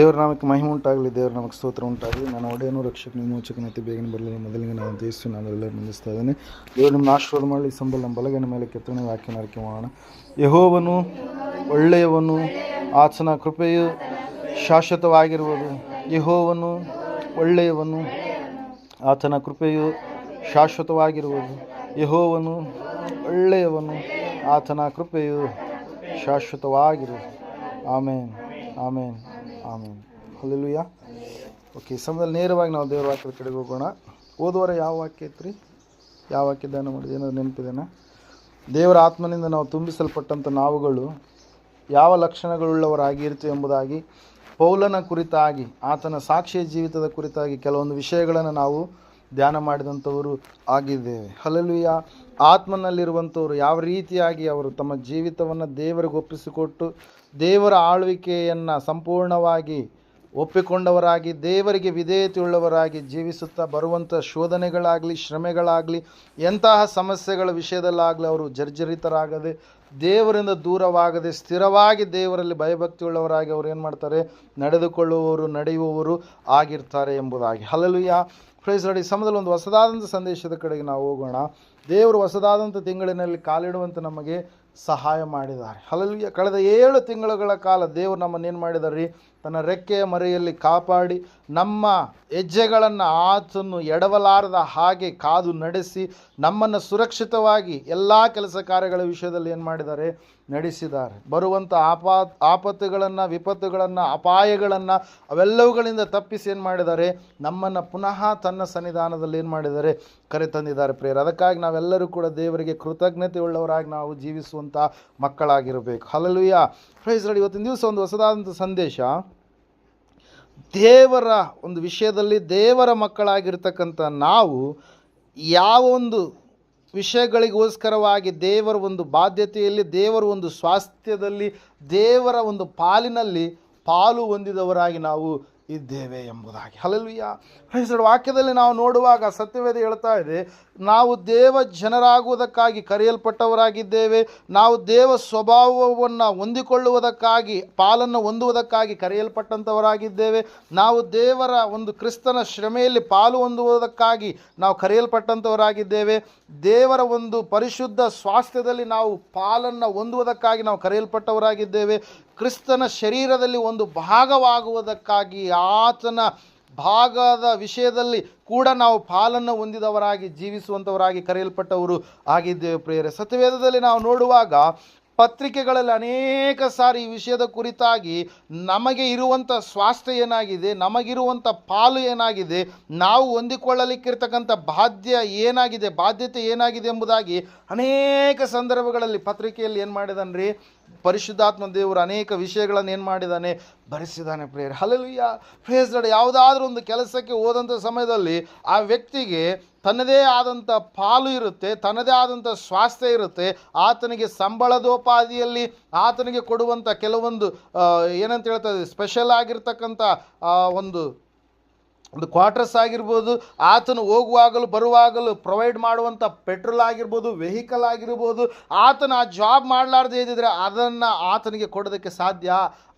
ದೇವರ ನಾಮಕ್ಕೆ ಮಹಿಮೆ ಉಂಟಾಗಲಿ, ದೇವರ ನಮಗೆ ಸ್ತೋತ್ರ ಉಂಟಾಗಲಿ. ನಾನು ಒಡೆಯನು ರಕ್ಷಕ ವಿಮೋಚಕನ ಅತಿ ಬೇಗನೆ ಬರಲಿ. ಮೊದಲಿಗೆ ನಾನು ದೇಶ ನಾನು ಎಲ್ಲರೂ ಮುಂದಿಸ್ತಾ ಇದ್ದೇನೆ. ದೇವರು ನಿಮ್ಮ ಆಶೀರ್ವಾದ ಮಾಡಲಿ. ಸಂಬಳ ನಮ್ಮ ಬಲಗನ ಮೇಲೆ ಕೆತ್ತನೆ ವಾಕ್ಯನ ಆರೈಕೆ ಮಾಡೋಣ. ಯಹೋವನು ಒಳ್ಳೆಯವನು, ಆತನ ಕೃಪೆಯು ಶಾಶ್ವತವಾಗಿರುವುದು. ಯಹೋವನು ಒಳ್ಳೆಯವನು, ಆತನ ಕೃಪೆಯು ಶಾಶ್ವತವಾಗಿರುವುದು. ಯಹೋವನು ಒಳ್ಳೆಯವನು, ಆತನ ಕೃಪೆಯು ಶಾಶ್ವತವಾಗಿರುವುದು. ಆಮೇನ್. ಆಮೇನ್. ಆಮೇನ್. ಯಾ ಓಕೆ ಸಮಯದಲ್ಲಿ ನೇರವಾಗಿ ನಾವು ದೇವರ ವಾಕ್ಯದ ಕಡೆಗೆ ಹೋಗೋಣ. ಓದುವರ ಯಾವ ವಾಕ್ಯ ಐತ್ರಿ? ಯಾವ ವಾಕ್ಯ ಧ್ಯಾನ ಮಾಡಿದೆ ಏನಾದ್ರು ನೆನಪಿದೆನಾ? ದೇವರ ಆತ್ಮನಿಂದ ನಾವು ತುಂಬಿಸಲ್ಪಟ್ಟಂಥ ನಾವುಗಳು ಯಾವ ಲಕ್ಷಣಗಳುಳ್ಳವರಾಗಿರ್ತೀವಿ ಎಂಬುದಾಗಿ, ಪೌಲನ ಕುರಿತಾಗಿ, ಆತನ ಸಾಕ್ಷಿಯ ಜೀವಿತದ ಕುರಿತಾಗಿ ಕೆಲವೊಂದು ವಿಷಯಗಳನ್ನು ನಾವು ಧ್ಯಾನ ಮಾಡಿದಂಥವರು ಆಗಿದ್ದೇವೆ. ಹಲಲುಯ ಆತ್ಮನಲ್ಲಿರುವಂಥವರು ಯಾವ ರೀತಿಯಾಗಿ ಅವರು ತಮ್ಮ ಜೀವಿತವನ್ನು ದೇವರಿಗೆ ಒಪ್ಪಿಸಿಕೊಟ್ಟು ದೇವರ ಆಳ್ವಿಕೆಯನ್ನು ಸಂಪೂರ್ಣವಾಗಿ ಒಪ್ಪಿಕೊಂಡವರಾಗಿ, ದೇವರಿಗೆ ವಿಧೇಯತೆಯುಳ್ಳವರಾಗಿ ಜೀವಿಸುತ್ತಾ ಬರುವಂಥ ಶೋಧನೆಗಳಾಗಲಿ, ಶ್ರಮೆಗಳಾಗಲಿ, ಎಂತಹ ಸಮಸ್ಯೆಗಳ ವಿಷಯದಲ್ಲಾಗಲಿ ಅವರು ಜರ್ಜರಿತರಾಗದೆ, ದೇವರಿಂದ ದೂರವಾಗದೆ, ಸ್ಥಿರವಾಗಿ ದೇವರಲ್ಲಿ ಭಯಭಕ್ತಿಯುಳ್ಳವರಾಗಿ ಅವರು ಏನು ಮಾಡ್ತಾರೆ ನಡೆದುಕೊಳ್ಳುವವರು, ನಡೆಯುವವರು ಆಗಿರ್ತಾರೆ ಎಂಬುದಾಗಿ. ಹಲಲುಯ ಪ್ರೈಸ್ ನೋಡಿ ಸಮಯದಲ್ಲಿ ಒಂದು ಹೊಸದಾದಂಥ ಸಂದೇಶದ ಕಡೆಗೆ ನಾವು ಹೋಗೋಣ. ದೇವರು ಹೊಸದಾದಂಥ ತಿಂಗಳಿನಲ್ಲಿ ಕಾಲಿಡುವಂತೆ ನಮಗೆ ಸಹಾಯ ಮಾಡಿದ್ದಾರೆ. ಅಲ್ಲಿ ಕಳೆದ ಏಳು ತಿಂಗಳುಗಳ ಕಾಲ ದೇವರು ನಮ್ಮನ್ನೇನು ಮಾಡಿದ್ದಾರೆ? ರೀ ತನ್ನ ರೆಕ್ಕೆಯ ಮರೆಯಲ್ಲಿ ಕಾಪಾಡಿ ನಮ್ಮ ಹೆಜ್ಜೆಗಳನ್ನು ಆತನ್ನು ಎಡವಲಾರದ ಹಾಗೆ ಕಾದು ನಡೆಸಿ ನಮ್ಮನ್ನು ಸುರಕ್ಷಿತವಾಗಿ ಎಲ್ಲ ಕೆಲಸ ಕಾರ್ಯಗಳ ವಿಷಯದಲ್ಲಿ ಏನು ಮಾಡಿದ್ದಾರೆ? ನಡೆಸಿದ್ದಾರೆ. ಬರುವಂಥ ಆಪಾ ಆಪತ್ತುಗಳನ್ನು, ವಿಪತ್ತುಗಳನ್ನು, ಅಪಾಯಗಳನ್ನು ಅವೆಲ್ಲವುಗಳಿಂದ ತಪ್ಪಿಸಿ ಏನು ಮಾಡಿದ್ದಾರೆ? ನಮ್ಮನ್ನು ಪುನಃ ತನ್ನ ಸನ್ನಿಧಾನದಲ್ಲಿ ಏನು ಮಾಡಿದ್ದಾರೆ? ಕರೆ ತಂದಿದ್ದಾರೆ ಪ್ರೇಯರ್. ಅದಕ್ಕಾಗಿ ನಾವೆಲ್ಲರೂ ಕೂಡ ದೇವರಿಗೆ ಕೃತಜ್ಞತೆ ಉಳ್ಳವರಾಗಿ ನಾವು ಜೀವಿಸುವಂಥ ಮಕ್ಕಳಾಗಿರಬೇಕು. ಹಲಲುಯ್ಯ ಪ್ರೈಸ್ ರೆಡಿ ಇವತ್ತಿನ ದಿವಸ ಒಂದು ಹೊಸದಾದಂಥ ಸಂದೇಶ. ದೇವರ ಒಂದು ವಿಷಯದಲ್ಲಿ ದೇವರ ಮಕ್ಕಳಾಗಿರ್ತಕ್ಕಂಥ ನಾವು ಯಾವ ಒಂದು ವಿಷಯಗಳಿಗೋಸ್ಕರವಾಗಿ ದೇವರ ಒಂದು ಬಾಧ್ಯತೆಯಲ್ಲಿ, ದೇವರ ಒಂದು ಸ್ವಾಸ್ಥ್ಯದಲ್ಲಿ, ದೇವರ ಒಂದು ಪಾಲಿನಲ್ಲಿ ಪಾಲು ಹೊಂದಿದವರಾಗಿ ನಾವು ಇದ್ದೇವೆ ಎಂಬುದಾಗಿ. ಹಲಲ್ವಿಯ ಹೆಸರು ವಾಕ್ಯದಲ್ಲಿ ನಾವು ನೋಡುವಾಗ ಸತ್ಯವೇದ ಹೇಳ್ತಾ ಇದೆ, ನಾವು ದೇವ ಜನರಾಗುವುದಕ್ಕಾಗಿ ಕರೆಯಲ್ಪಟ್ಟವರಾಗಿದ್ದೇವೆ, ನಾವು ದೇವ ಸ್ವಭಾವವನ್ನು ಹೊಂದಿಕೊಳ್ಳುವುದಕ್ಕಾಗಿ, ಪಾಲನ್ನು ಹೊಂದುವುದಕ್ಕಾಗಿ ಕರೆಯಲ್ಪಟ್ಟಂಥವರಾಗಿದ್ದೇವೆ ನಾವು ದೇವರ ಒಂದು ಕ್ರಿಸ್ತನ ಶ್ರಮೆಯಲ್ಲಿ ಪಾಲು ಹೊಂದುವುದಕ್ಕಾಗಿ ನಾವು ಕರೆಯಲ್ಪಟ್ಟಂಥವರಾಗಿದ್ದೇವೆ ದೇವರ ಒಂದು ಪರಿಶುದ್ಧ ಸ್ವಾಸ್ಥ್ಯದಲ್ಲಿ ನಾವು ಪಾಲನ್ನು ಹೊಂದುವುದಕ್ಕಾಗಿ ನಾವು ಕರೆಯಲ್ಪಟ್ಟವರಾಗಿದ್ದೇವೆ ಕ್ರಿಸ್ತನ ಶರೀರದಲ್ಲಿ ಒಂದು ಭಾಗವಾಗುವುದಕ್ಕಾಗಿ ಆತನ ಭಾಗದ ವಿಷಯದಲ್ಲಿ ಕೂಡ ನಾವು ಪಾಲನ್ನು ಹೊಂದಿದವರಾಗಿ ಜೀವಿಸುವಂಥವರಾಗಿ ಕರೆಯಲ್ಪಟ್ಟವರು ಆಗಿದ್ದೇವೆ ಪ್ರಿಯರೇ. ಸತ್ಯವೇದದಲ್ಲಿ ನಾವು ನೋಡುವಾಗ ಪತ್ರಿಕೆಗಳಲ್ಲಿ ಅನೇಕ ಸಾರಿ ಈ ವಿಷಯದ ಕುರಿತಾಗಿ ನಮಗೆ ಇರುವಂಥ ಸ್ವಾಸ್ಥ್ಯ ಏನಾಗಿದೆ, ನಮಗಿರುವಂಥ ಪಾಲು ಏನಾಗಿದೆ, ನಾವು ಹೊಂದಿಕೊಳ್ಳಲಿಕ್ಕಿರ್ತಕ್ಕಂಥ ಬಾಧ್ಯ ಏನಾಗಿದೆ, ಬಾಧ್ಯತೆ ಏನಾಗಿದೆ ಎಂಬುದಾಗಿ ಅನೇಕ ಸಂದರ್ಭಗಳಲ್ಲಿ ಪತ್ರಿಕೆಯಲ್ಲಿ ಏನು ಮಾಡಿದನ್ರಿ? ಪರಿಶುದ್ಧಾತ್ಮ ದೇವರು ಅನೇಕ ವಿಷಯಗಳನ್ನು ಏನು ಮಾಡಿದ್ದಾನೆ? ಭರಿಸಿದ್ದಾನೆ ಪ್ರೇಯರ್. ಹಲಲುಯ್ಯ ಪ್ರೇಸ್ ಯಾವುದಾದ್ರೂ ಒಂದು ಕೆಲಸಕ್ಕೆ ಹೋದಂಥ ಸಮಯದಲ್ಲಿ ಆ ವ್ಯಕ್ತಿಗೆ ತನ್ನದೇ ಆದಂಥ ಪಾಲು ಇರುತ್ತೆ, ತನ್ನದೇ ಆದಂಥ ಸ್ವಾಸ್ಥ್ಯ ಇರುತ್ತೆ. ಆತನಿಗೆ ಸಂಬಳದೋಪಾದಿಯಲ್ಲಿ ಆತನಿಗೆ ಕೊಡುವಂಥ ಕೆಲವೊಂದು ಏನಂತ ಹೇಳ್ತದೆ ಸ್ಪೆಷಲ್ ಆಗಿರ್ತಕ್ಕಂಥ ಒಂದು ಒಂದು ಕ್ವಾರ್ಟರ್ಸ್ ಆಗಿರ್ಬೋದು, ಆತನು ಹೋಗುವಾಗಲೂ ಬರುವಾಗಲೂ ಪ್ರೊವೈಡ್ ಮಾಡುವಂಥ ಪೆಟ್ರೋಲ್ ಆಗಿರ್ಬೋದು ವೆಹಿಕಲ್ ಆಗಿರ್ಬೋದು, ಆತನ ಆ ಜಾಬ್ ಮಾಡಲಾರ್ದೇ ಇದ್ದಿದ್ರೆ ಅದನ್ನು ಆತನಿಗೆ ಕೊಡೋದಕ್ಕೆ ಸಾಧ್ಯ?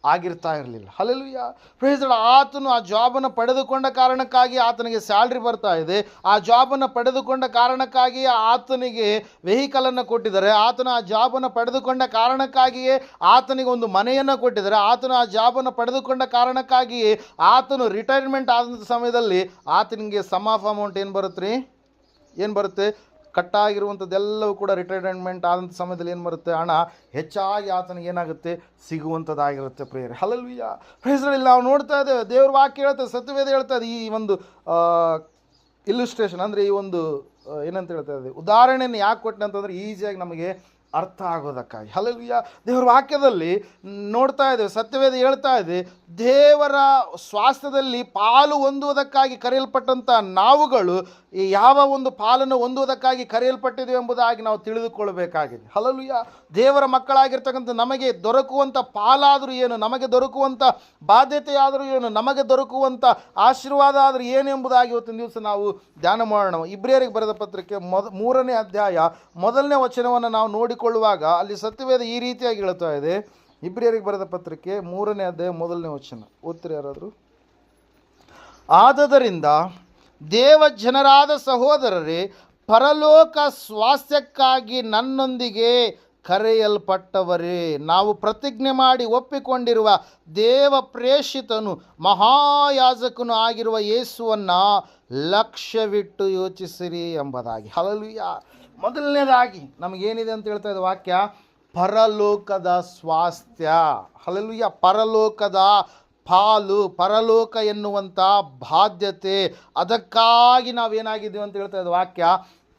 ಆಗಿರ್ತಾ ಇರಲಿಲ್ಲ. ಹಲಲುಯ್ಯ ಪ್ರೈಸ್ ಆತನು ಆ ಜಾಬನ್ನು ಪಡೆದುಕೊಂಡ ಕಾರಣಕ್ಕಾಗಿ ಆತನಿಗೆ ಸ್ಯಾಲ್ರಿ ಬರ್ತಾ ಇದೆ. ಆ ಜಾಬನ್ನು ಪಡೆದುಕೊಂಡ ಕಾರಣಕ್ಕಾಗಿ ಆತನಿಗೆ ವೆಹಿಕಲನ್ನು ಕೊಟ್ಟಿದ್ದಾರೆ. ಆತನ ಆ ಜಾಬನ್ನು ಪಡೆದುಕೊಂಡ ಕಾರಣಕ್ಕಾಗಿಯೇ ಆತನಿಗೆ ಒಂದು ಮನೆಯನ್ನು ಕೊಟ್ಟಿದ್ದಾರೆ. ಆತನು ಆ ಜಾಬನ್ನು ಪಡೆದುಕೊಂಡ ಕಾರಣಕ್ಕಾಗಿಯೇ ಆತನು ರಿಟೈರ್ಮೆಂಟ್ ಆದಂಥ ಸಮಯದಲ್ಲಿ ಆತನಿಗೆ ಸಮ್ ಆಫ್ ಅಮೌಂಟ್ ಏನು ಬರುತ್ತೆ ರೀ ಏನು ಬರುತ್ತೆ? ಕಟ್ಟಾಗಿರುವಂಥದ್ದೆಲ್ಲವೂ ಕೂಡ ರಿಟೈರ್ಮೆಂಟ್ ಆದಂಥ ಸಮಯದಲ್ಲಿ ಏನು ಬರುತ್ತೆ? ಹಣ ಹೆಚ್ಚಾಗಿ ಆತನಿಗೆ ಏನಾಗುತ್ತೆ? ಸಿಗುವಂಥದ್ದಾಗಿರುತ್ತೆ ಪ್ರೇಯರ್ ಹಲಲ್ವಿಯ ಪ್ರೇಸರಲ್ಲಿ ನಾವು ನೋಡ್ತಾ ಇದ್ದೇವೆ, ದೇವ್ರ ವಾಕ್ಯ ಹೇಳ್ತದೆ ಸತ್ಯವೇದ ಹೇಳ್ತಾ ಇದೆ. ಈ ಒಂದು ಇಲ್ಲುಸ್ಟ್ರೇಷನ್ ಅಂದರೆ ಈ ಒಂದು ಏನಂತ ಹೇಳ್ತಾ ಇದೆ? ಉದಾಹರಣೆಯನ್ನು ಯಾಕೆ ಕೊಟ್ಟೆ ಅಂತಂದರೆ ಈಸಿಯಾಗಿ ನಮಗೆ ಅರ್ಥ ಆಗೋದಕ್ಕಾಗಿ. ಹಲವಿಯ ದೇವರ ವಾಕ್ಯದಲ್ಲಿ ನೋಡ್ತಾ ಇದ್ದೇವೆ ಸತ್ಯವೇದ ಹೇಳ್ತಾ ಇದೆ, ದೇವರ ಸ್ವಾಸ್ಥ್ಯದಲ್ಲಿ ಪಾಲು ಹೊಂದುವುದಕ್ಕಾಗಿ ಕರೆಯಲ್ಪಟ್ಟಂಥ ನಾವುಗಳು ಯಾವ ಒಂದು ಪಾಲನ್ನು ಹೊಂದುವುದಕ್ಕಾಗಿ ಕರೆಯಲ್ಪಟ್ಟಿದೆ ಎಂಬುದಾಗಿ ನಾವು ತಿಳಿದುಕೊಳ್ಳಬೇಕಾಗಿದೆ. ಹಲಲುಯ ದೇವರ ಮಕ್ಕಳಾಗಿರ್ತಕ್ಕಂಥ ನಮಗೆ ದೊರಕುವಂಥ ಪಾಲಾದರೂ ಏನು, ನಮಗೆ ದೊರಕುವಂಥ ಬಾಧ್ಯತೆಯಾದರೂ ಏನು, ನಮಗೆ ದೊರಕುವಂಥ ಆಶೀರ್ವಾದ ಆದರೂ ಏನು ಎಂಬುದಾಗಿ ಇವತ್ತಿನ ದಿವಸ ನಾವು ಧ್ಯಾನ ಮಾಡೋಣ. ಇಬ್ರಿಯರಿಗೆ ಬರೆದ ಪತ್ರಿಕೆ ಮೊದ ಮೂರನೇ ಅಧ್ಯಾಯ ಮೊದಲನೇ ವಚನವನ್ನು ನಾವು ನೋಡಿಕೊಳ್ಳುವಾಗ ಅಲ್ಲಿ ಸತ್ಯವೇದ ಈ ರೀತಿಯಾಗಿ ಹೇಳ್ತಾ ಇದೆ. ಇಬ್ರಿಯರಿಗೆ ಬರೆದ ಪತ್ರಿಕೆ ಮೂರನೇ ಅಧ್ಯಾಯ ಮೊದಲನೇ ವಚನ. ಓದ್ತೀರಿ ಯಾರಾದರೂ? ಆದದರಿಂದ ದೇವ ಜನರಾದ ಸಹೋದರರೇ, ಪರಲೋಕ ಸ್ವಾಸ್ಥ್ಯಕ್ಕಾಗಿ ನನ್ನೊಂದಿಗೆ ಕರೆಯಲ್ಪಟ್ಟವರೇ. ನಾವು ಪ್ರತಿಜ್ಞೆ ಮಾಡಿ ಒಪ್ಪಿಕೊಂಡಿರುವ ದೇವ ಪ್ರೇಷಿತನು ಮಹಾಯಾಜಕನು ಆಗಿರುವ ಯೇಸುವನ್ನು ಲಕ್ಷ್ಯವಿಟ್ಟು ಯೋಚಿಸಿರಿ ಎಂಬುದಾಗಿ. ಹಲಲುಯ್ಯ ಮೊದಲನೇದಾಗಿ ನಮಗೇನಿದೆ ಅಂತ ಹೇಳ್ತಾ ಇದ್ದ ವಾಕ್ಯ, ಪರಲೋಕದ ಸ್ವಾಸ್ಥ್ಯ. ಹಲಲುಯ್ಯ ಪರಲೋಕದ ಪಾಲು, ಪರಲೋಕ ಎನ್ನುವಂಥ ಬಾಧ್ಯತೆ. ಅದಕ್ಕಾಗಿ ನಾವೇನಾಗಿದ್ದೀವಿ ಅಂತ ಹೇಳ್ತಾ ಇದ್ದ ವಾಕ್ಯ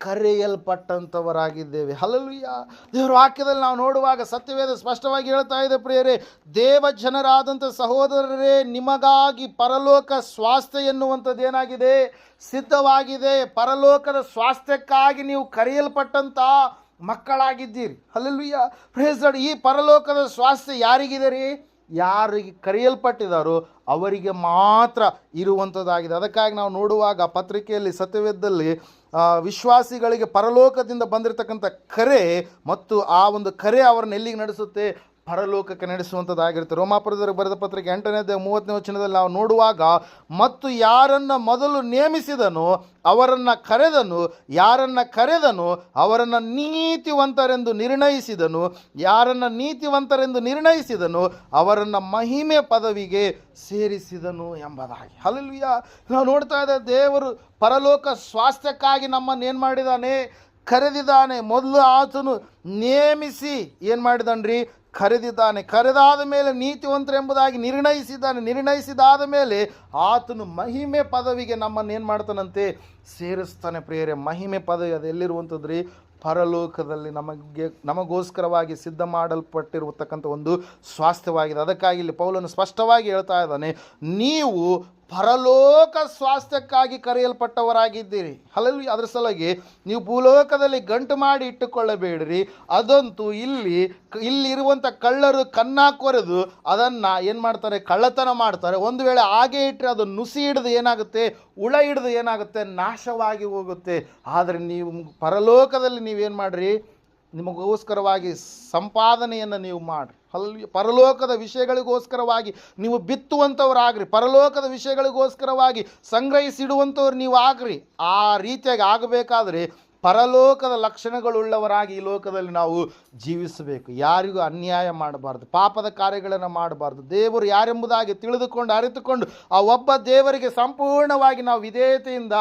ಕರೆಯಲ್ಪಟ್ಟಂಥವರಾಗಿದ್ದೇವೆ ಹಲಲುಯ್ಯ ದೇವರ ವಾಕ್ಯದಲ್ಲಿ ನಾವು ನೋಡುವಾಗ ಸತ್ಯವೇದ ಸ್ಪಷ್ಟವಾಗಿ ಹೇಳ್ತಾ ಇದೆ, ಪ್ರಿಯರೇ. ದೇವ ಜನರಾದಂಥ ಸಹೋದರರೇ, ನಿಮಗಾಗಿ ಪರಲೋಕ ಸ್ವಾಸ್ಥ್ಯ ಎನ್ನುವಂಥದ್ದು ಏನಾಗಿದೆ? ಸಿದ್ಧವಾಗಿದೆ. ಪರಲೋಕದ ಸ್ವಾಸ್ಥ್ಯಕ್ಕಾಗಿ ನೀವು ಕರೆಯಲ್ಪಟ್ಟಂಥ ಮಕ್ಕಳಾಗಿದ್ದೀರಿ. ಹಲಲುಯ್ಯ ಪ್ರೇಸ್ ಈ ಪರಲೋಕದ ಸ್ವಾಸ್ಥ್ಯ ಯಾರಿಗಿದೆ ರೀ ಯಾರಿಗೆ ಕರೆಯಲ್ಪಟ್ಟಿದ್ದಾರೋ ಅವರಿಗೆ ಮಾತ್ರ ಇರುವಂಥದ್ದಾಗಿದೆ. ಅದಕ್ಕಾಗಿ ನಾವು ನೋಡುವಾಗ ಪತ್ರಿಕೆಯಲ್ಲಿ ಸತ್ಯವೇದದಲ್ಲಿ ವಿಶ್ವಾಸಿಗಳಿಗೆ ಪರಲೋಕದಿಂದ ಬಂದಿರತಕ್ಕಂಥ ಕರೆ ಮತ್ತು ಆ ಒಂದು ಕರೆ ಅವರನ್ನು ಎಲ್ಲಿಗೆ ನಡೆಸುತ್ತೆ? ಪರಲೋಕಕ್ಕೆ ನಡೆಸುವಂಥದ್ದಾಗಿರುತ್ತೆ. ರೋಮಾಪುರದವರಿಗೆ ಬರೆದ ಪತ್ರಿಕೆ ಎಂಟನೇ ಮೂವತ್ತನೇ ವಚನದಲ್ಲಿ ನಾವು ನೋಡುವಾಗ, ಮತ್ತು ಯಾರನ್ನು ಮೊದಲು ನೇಮಿಸಿದನು ಅವರನ್ನು ಕರೆದನು, ಯಾರನ್ನು ಕರೆದನು ಅವರನ್ನು ನೀತಿವಂತರೆಂದು ನಿರ್ಣಯಿಸಿದನು, ಯಾರನ್ನು ನೀತಿವಂತರೆಂದು ನಿರ್ಣಯಿಸಿದನು ಅವರನ್ನು ಮಹಿಮೆ ಪದವಿಗೆ ಸೇರಿಸಿದನು ಎಂಬುದಾಗಿ. ಅಲ್ಲಿಯ ನಾವು ನೋಡ್ತಾ ಇದ್ದ ದೇವರು ಪರಲೋಕ ಸ್ವಾಸ್ಥ್ಯಕ್ಕಾಗಿ ನಮ್ಮನ್ನು ಏನು ಮಾಡಿದಾನೆ ಕರೆದಿದ್ದಾನೆ. ಮೊದಲು ಆತನು ನೇಮಿಸಿ ಏನು ಮಾಡಿದನ್ರಿ? ಕರೆದಿದ್ದಾನೆ. ಕರೆದಾದ ಮೇಲೆ ನೀತಿವಂತರೆಂಬುದಾಗಿ ನಿರ್ಣಯಿಸಿದ್ದಾನೆ. ನಿರ್ಣಯಿಸಿದಾದ ಮೇಲೆ ಆತನು ಮಹಿಮೆ ಪದವಿಗೆ ನಮ್ಮನ್ನು ಏನು ಮಾಡ್ತಾನಂತೆ? ಸೇರಿಸ್ತಾನೆ ಪ್ರಿಯರೇ. ಮಹಿಮೆ ಪದವಿ ಅದು ಎಲ್ಲಿರುವಂಥದ್ದು ರೀ ಪರಲೋಕದಲ್ಲಿ ನಮಗೆ, ನಮಗೋಸ್ಕರವಾಗಿ ಸಿದ್ಧ ಮಾಡಲ್ಪಟ್ಟಿರತಕ್ಕಂಥ ಒಂದು ಸ್ವಾಸ್ಥ್ಯವಾಗಿದೆ. ಅದಕ್ಕಾಗಿ ಇಲ್ಲಿ ಪೌಲನು ಸ್ಪಷ್ಟವಾಗಿ ಹೇಳ್ತಾ ಇದ್ದಾನೆ, ನೀವು ಪರಲೋಕ ಸ್ವಾಸ್ಥ್ಯಕ್ಕಾಗಿ ಕರೆಯಲ್ಪಟ್ಟವರಾಗಿದ್ದೀರಿ. ಅಲ್ಲಲ್ಲಿ ಅದರ ಸಲುವಾಗಿ ನೀವು ಭೂಲೋಕದಲ್ಲಿ ಗಂಟು ಮಾಡಿ ಇಟ್ಟುಕೊಳ್ಳಬೇಡ್ರಿ. ಅದಂತೂ ಇಲ್ಲಿ, ಇಲ್ಲಿರುವಂಥ ಕಳ್ಳರು ಕನ್ನ ಕೊರೆದು ಅದನ್ನು ಏನು ಮಾಡ್ತಾರೆ? ಕಳ್ಳತನ ಮಾಡ್ತಾರೆ. ಒಂದು ವೇಳೆ ಹಾಗೆ ಇಟ್ಟರೆ ಅದು ನುಸಿ ಹಿಡಿದು ಏನಾಗುತ್ತೆ? ಉಳ ಹಿಡಿದು ಏನಾಗುತ್ತೆ? ನಾಶವಾಗಿ ಹೋಗುತ್ತೆ. ಆದರೆ ನೀವು ಪರಲೋಕದಲ್ಲಿ ನೀವೇನು ಮಾಡಿರಿ? ನಿಮಗೋಸ್ಕರವಾಗಿ ಸಂಪಾದನೆಯನ್ನು ನೀವು ಮಾಡಿರಿ ಅಲ್ಲಿ ಪರಲೋಕದ ವಿಷಯಗಳಿಗೋಸ್ಕರವಾಗಿ ನೀವು ಬಿತ್ತುವಂಥವ್ರಾಗ್ರಿ. ಪರಲೋಕದ ವಿಷಯಗಳಿಗೋಸ್ಕರವಾಗಿ ಸಂಗ್ರಹಿಸಿಡುವಂಥವ್ರು ನೀವು ಆಗ್ರಿ ಆ ರೀತಿಯಾಗಿ ಆಗಬೇಕಾದ್ರೆ ಪರಲೋಕದ ಲಕ್ಷಣಗಳುಳ್ಳವರಾಗಿ ಈ ಲೋಕದಲ್ಲಿ ನಾವು ಜೀವಿಸಬೇಕು. ಯಾರಿಗೂ ಅನ್ಯಾಯ ಮಾಡಬಾರ್ದು. ಪಾಪದ ಕಾರ್ಯಗಳನ್ನು ಮಾಡಬಾರ್ದು. ದೇವರು ಯಾರೆಂಬುದಾಗಿ ತಿಳಿದುಕೊಂಡು, ಅರಿತುಕೊಂಡು, ಆ ಒಬ್ಬ ದೇವರಿಗೆ ಸಂಪೂರ್ಣವಾಗಿ ನಾವು ವಿಧೇಯತೆಯಿಂದ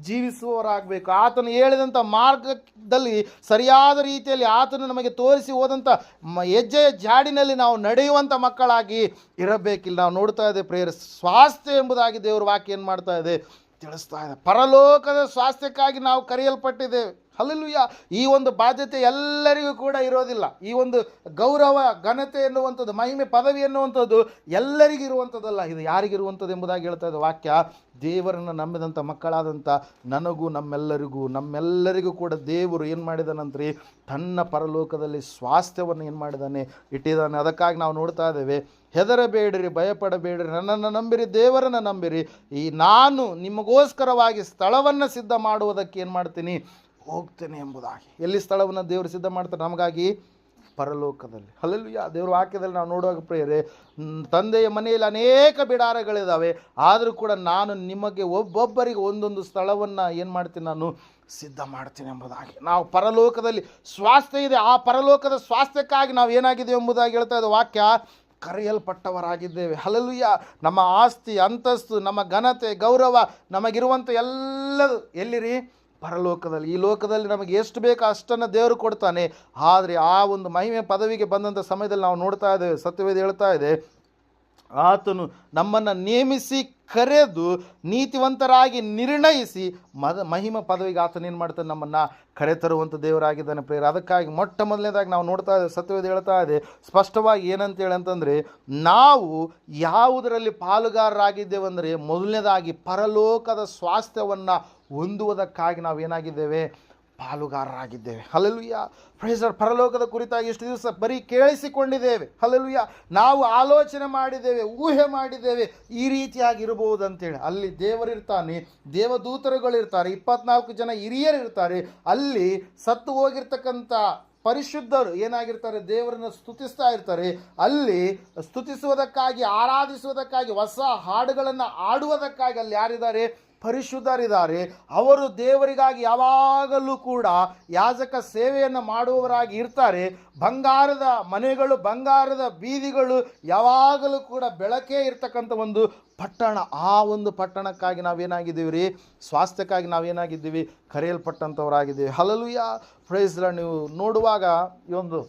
ಜೀವಿಸುವವರಾಗಬೇಕು. ಆತನು ಹೇಳಿದಂಥ ಮಾರ್ಗದಲ್ಲಿ ಸರಿಯಾದ ರೀತಿಯಲ್ಲಿ ಆತನು ನಮಗೆ ತೋರಿಸಿ ಹೋದಂಥ ಹೆಜ್ಜೆಯ ಜಾಡಿನಲ್ಲಿ ನಾವು ನಡೆಯುವಂಥ ಮಕ್ಕಳಾಗಿ ಇರಬೇಕಿಲ್ಲ. ನಾವು ನೋಡ್ತಾ ಇದ್ದೇವೆ, ಪ್ರೇಯರ್, ಸ್ವಾಸ್ಥ್ಯ ಎಂಬುದಾಗಿ ದೇವರು ವಾಕ್ಯ ಏನು ಮಾಡ್ತಾ ಇದೆ? ತಿಳಿಸ್ತಾ ಇದೆ ಪರಲೋಕದ ಸ್ವಾಸ್ಥ್ಯಕ್ಕಾಗಿ ನಾವು ಕರೆಯಲ್ಪಟ್ಟಿದ್ದೇವೆ. ಹಲಲುಯ್ಯ ಈ ಒಂದು ಬಾಧ್ಯತೆ ಎಲ್ಲರಿಗೂ ಕೂಡ ಇರೋದಿಲ್ಲ. ಈ ಒಂದು ಗೌರವ, ಘನತೆ ಎನ್ನುವಂಥದ್ದು, ಮಹಿಮೆ, ಪದವಿ ಎನ್ನುವಂಥದ್ದು ಎಲ್ಲರಿಗೂ ಇರುವಂಥದ್ದಲ್ಲ. ಇದು ಯಾರಿಗಿರುವಂಥದ್ದು ಎಂಬುದಾಗಿ ಹೇಳ್ತಾ ಇದೆ ವಾಕ್ಯ, ದೇವರನ್ನು ನಂಬಿದಂಥ ಮಕ್ಕಳಾದಂಥ ನನಗೂ ನಮ್ಮೆಲ್ಲರಿಗೂ ನಮ್ಮೆಲ್ಲರಿಗೂ ಕೂಡ ದೇವರು ಏನು ಮಾಡಿದಾನಂತ್ರಿ? ತನ್ನ ಪರಲೋಕದಲ್ಲಿ ಸ್ವಾಸ್ಥ್ಯವನ್ನು ಏನು ಮಾಡಿದಾನೆ? ಇಟ್ಟಿದ್ದಾನೆ ಅದಕ್ಕಾಗಿ ನಾವು ನೋಡ್ತಾ ಇದ್ದೇವೆ, ಹೆದರಬೇಡಿರಿ, ಭಯಪಡಬೇಡಿರಿ, ನನ್ನನ್ನು ನಂಬಿರಿ, ದೇವರನ್ನು ನಂಬಿರಿ. ಈ ನಾನು ನಿಮಗೋಸ್ಕರವಾಗಿ ಸ್ಥಳವನ್ನು ಸಿದ್ಧ ಮಾಡುವುದಕ್ಕೆ ಏನು ಮಾಡ್ತೀನಿ? ಹೋಗ್ತೇನೆ ಎಂಬುದಾಗಿ. ಎಲ್ಲಿ ಸ್ಥಳವನ್ನು ದೇವರು ಸಿದ್ಧ ಮಾಡ್ತಾರೆ ನಮಗಾಗಿ? ಪರಲೋಕದಲ್ಲಿ. ಅಲ್ಲೆಲ್ಲ ದೇವರ ವಾಕ್ಯದಲ್ಲಿ ನಾವು ನೋಡುವಾಗ ಪ್ರಿಯರೇ ತಂದೆಯ ಮನೆಯಲ್ಲಿ ಅನೇಕ ಬಿಡಾರಗಳಿದ್ದಾವೆ ಆದರೂ ಕೂಡ ನಾನು ನಿಮಗೆ ಒಬ್ಬೊಬ್ಬರಿಗೆ ಒಂದೊಂದು ಸ್ಥಳವನ್ನು ಏನು ಮಾಡ್ತೀನಿ ನಾನು? ಸಿದ್ಧ ಮಾಡ್ತೀನಿ ಎಂಬುದಾಗಿ. ನಾವು ಪರಲೋಕದಲ್ಲಿ ಸ್ವಾಸ್ಥ್ಯ ಇದೆ. ಆ ಪರಲೋಕದ ಸ್ವಾಸ್ಥ್ಯಕ್ಕಾಗಿ ನಾವು ಏನಾಗಿದೆ ಎಂಬುದಾಗಿ ಹೇಳ್ತಾ ಇದೆ ವಾಕ್ಯ, ಕರೆಯಲ್ಪಟ್ಟವರಾಗಿದ್ದೇವೆ. ಹಲಲುಯ್ಯ ನಮ್ಮ ಆಸ್ತಿ, ಅಂತಸ್ತು, ನಮ್ಮ ಘನತೆ, ಗೌರವ ನಮಗಿರುವಂಥ ಎಲ್ಲದು ಎಲ್ಲಿರಿ? ಪರಲೋಕದಲ್ಲಿ. ಈ ಲೋಕದಲ್ಲಿ ನಮಗೆ ಎಷ್ಟು ಬೇಕೋ ಅಷ್ಟನ್ನು ದೇವರು ಕೊಡ್ತಾನೆ. ಆದರೆ ಆ ಒಂದು ಮಹಿಮೆ ಪದವಿಗೆ ಬಂದಂಥ ಸಮಯದಲ್ಲಿ ನಾವು ನೋಡ್ತಾ ಇದ್ದೇವೆ, ಸತ್ಯವೇದ ಹೇಳ್ತಾ ಇದೆ, ಆತನು ನಮ್ಮನ್ನು ನೇಮಿಸಿ ಕರೆದು ನೀತಿವಂತರಾಗಿ ನಿರ್ಣಯಿಸಿ ಮದ ಮಹಿಮ ಪದವಿಗೆ ಆತನ ಏನು ಮಾಡ್ತಾನೆ? ನಮ್ಮನ್ನು ಕರೆತರುವಂಥ ದೇವರಾಗಿದ್ದಾನೆ ಪ್ರೇರ ಅದಕ್ಕಾಗಿ ಮೊಟ್ಟ ಮೊದಲನೇದಾಗಿ ನಾವು ನೋಡ್ತಾ ಇದ್ದೇವೆ, ಸತ್ಯವೇದ ಹೇಳ್ತಾ ಇದೆ, ಸ್ಪಷ್ಟವಾಗಿ ಏನಂತೇಳಿ ಅಂತಂದರೆ, ನಾವು ಯಾವುದರಲ್ಲಿ ಪಾಲುಗಾರರಾಗಿದ್ದೇವೆಂದರೆ ಮೊದಲನೇದಾಗಿ ಪರಲೋಕದ ಸ್ವಾಸ್ಥ್ಯವನ್ನು ಹೊಂದುವುದಕ್ಕಾಗಿ ನಾವು ಏನಾಗಿದ್ದೇವೆ ಪಾಲುಗಾರರಾಗಿದ್ದೇವೆ ಹಲಲುಯ್ಯ ಪ್ರೈಸರ್ ಪರಲೋಕದ ಕುರಿತಾಗಿ ಎಷ್ಟು ದಿವಸ ಬರೀ ಕೇಳಿಸಿಕೊಂಡಿದ್ದೇವೆ. ಹಲಲುಯ್ಯ ನಾವು ಆಲೋಚನೆ ಮಾಡಿದ್ದೇವೆ, ಊಹೆ ಮಾಡಿದ್ದೇವೆ, ಈ ರೀತಿಯಾಗಿರಬಹುದು ಅಂತೇಳಿ ಅಲ್ಲಿ ದೇವರಿರ್ತಾನೆ, ದೇವದೂತರುಗಳಿರ್ತಾರೆ, ಇಪ್ಪತ್ನಾಲ್ಕು ಜನ ಹಿರಿಯರಿರ್ತಾರೆ. ಅಲ್ಲಿ ಸತ್ತು ಹೋಗಿರ್ತಕ್ಕಂಥ ಪರಿಶುದ್ಧರು ಏನಾಗಿರ್ತಾರೆ? ದೇವರನ್ನ ಸ್ತುತಿಸ್ತಾ ಇರ್ತಾರೆ. ಅಲ್ಲಿ ಸ್ತುತಿಸುವುದಕ್ಕಾಗಿ, ಆರಾಧಿಸುವುದಕ್ಕಾಗಿ, ಹೊಸ ಹಾಡುಗಳನ್ನು ಆಡುವುದಕ್ಕಾಗಿ ಅಲ್ಲಿ ಯಾರಿದ್ದಾರೆ? ಪರಿಶುದ್ಧರಿದ್ದಾರೆ. ಅವರು ದೇವರಿಗಾಗಿ ಯಾವಾಗಲೂ ಕೂಡ ಯಾಜಕ ಸೇವೆಯನ್ನು ಮಾಡುವವರಾಗಿ ಇರ್ತಾರೆ. ಬಂಗಾರದ ಮನೆಗಳು, ಬಂಗಾರದ ಬೀದಿಗಳು ಯಾವಾಗಲೂ ಕೂಡ ಬೆಳಕೇ ಇರ್ತಕ್ಕಂಥ ಒಂದು ಪಟ್ಟಣ. ಆ ಒಂದು ಪಟ್ಟಣಕ್ಕಾಗಿ ನಾವೇನಾಗಿದ್ದೀವಿ ರೀ ಸ್ವಾಸ್ಥ್ಯಕ್ಕಾಗಿ ನಾವೇನಾಗಿದ್ದೀವಿ? ಕರೆಯಲ್ಪಟ್ಟಂಥವರಾಗಿದ್ದೀವಿ. ಹಲಲುಯ ಪ್ರೈಸ್ ನೀವು ನೋಡುವಾಗ ಈ ಒಂದು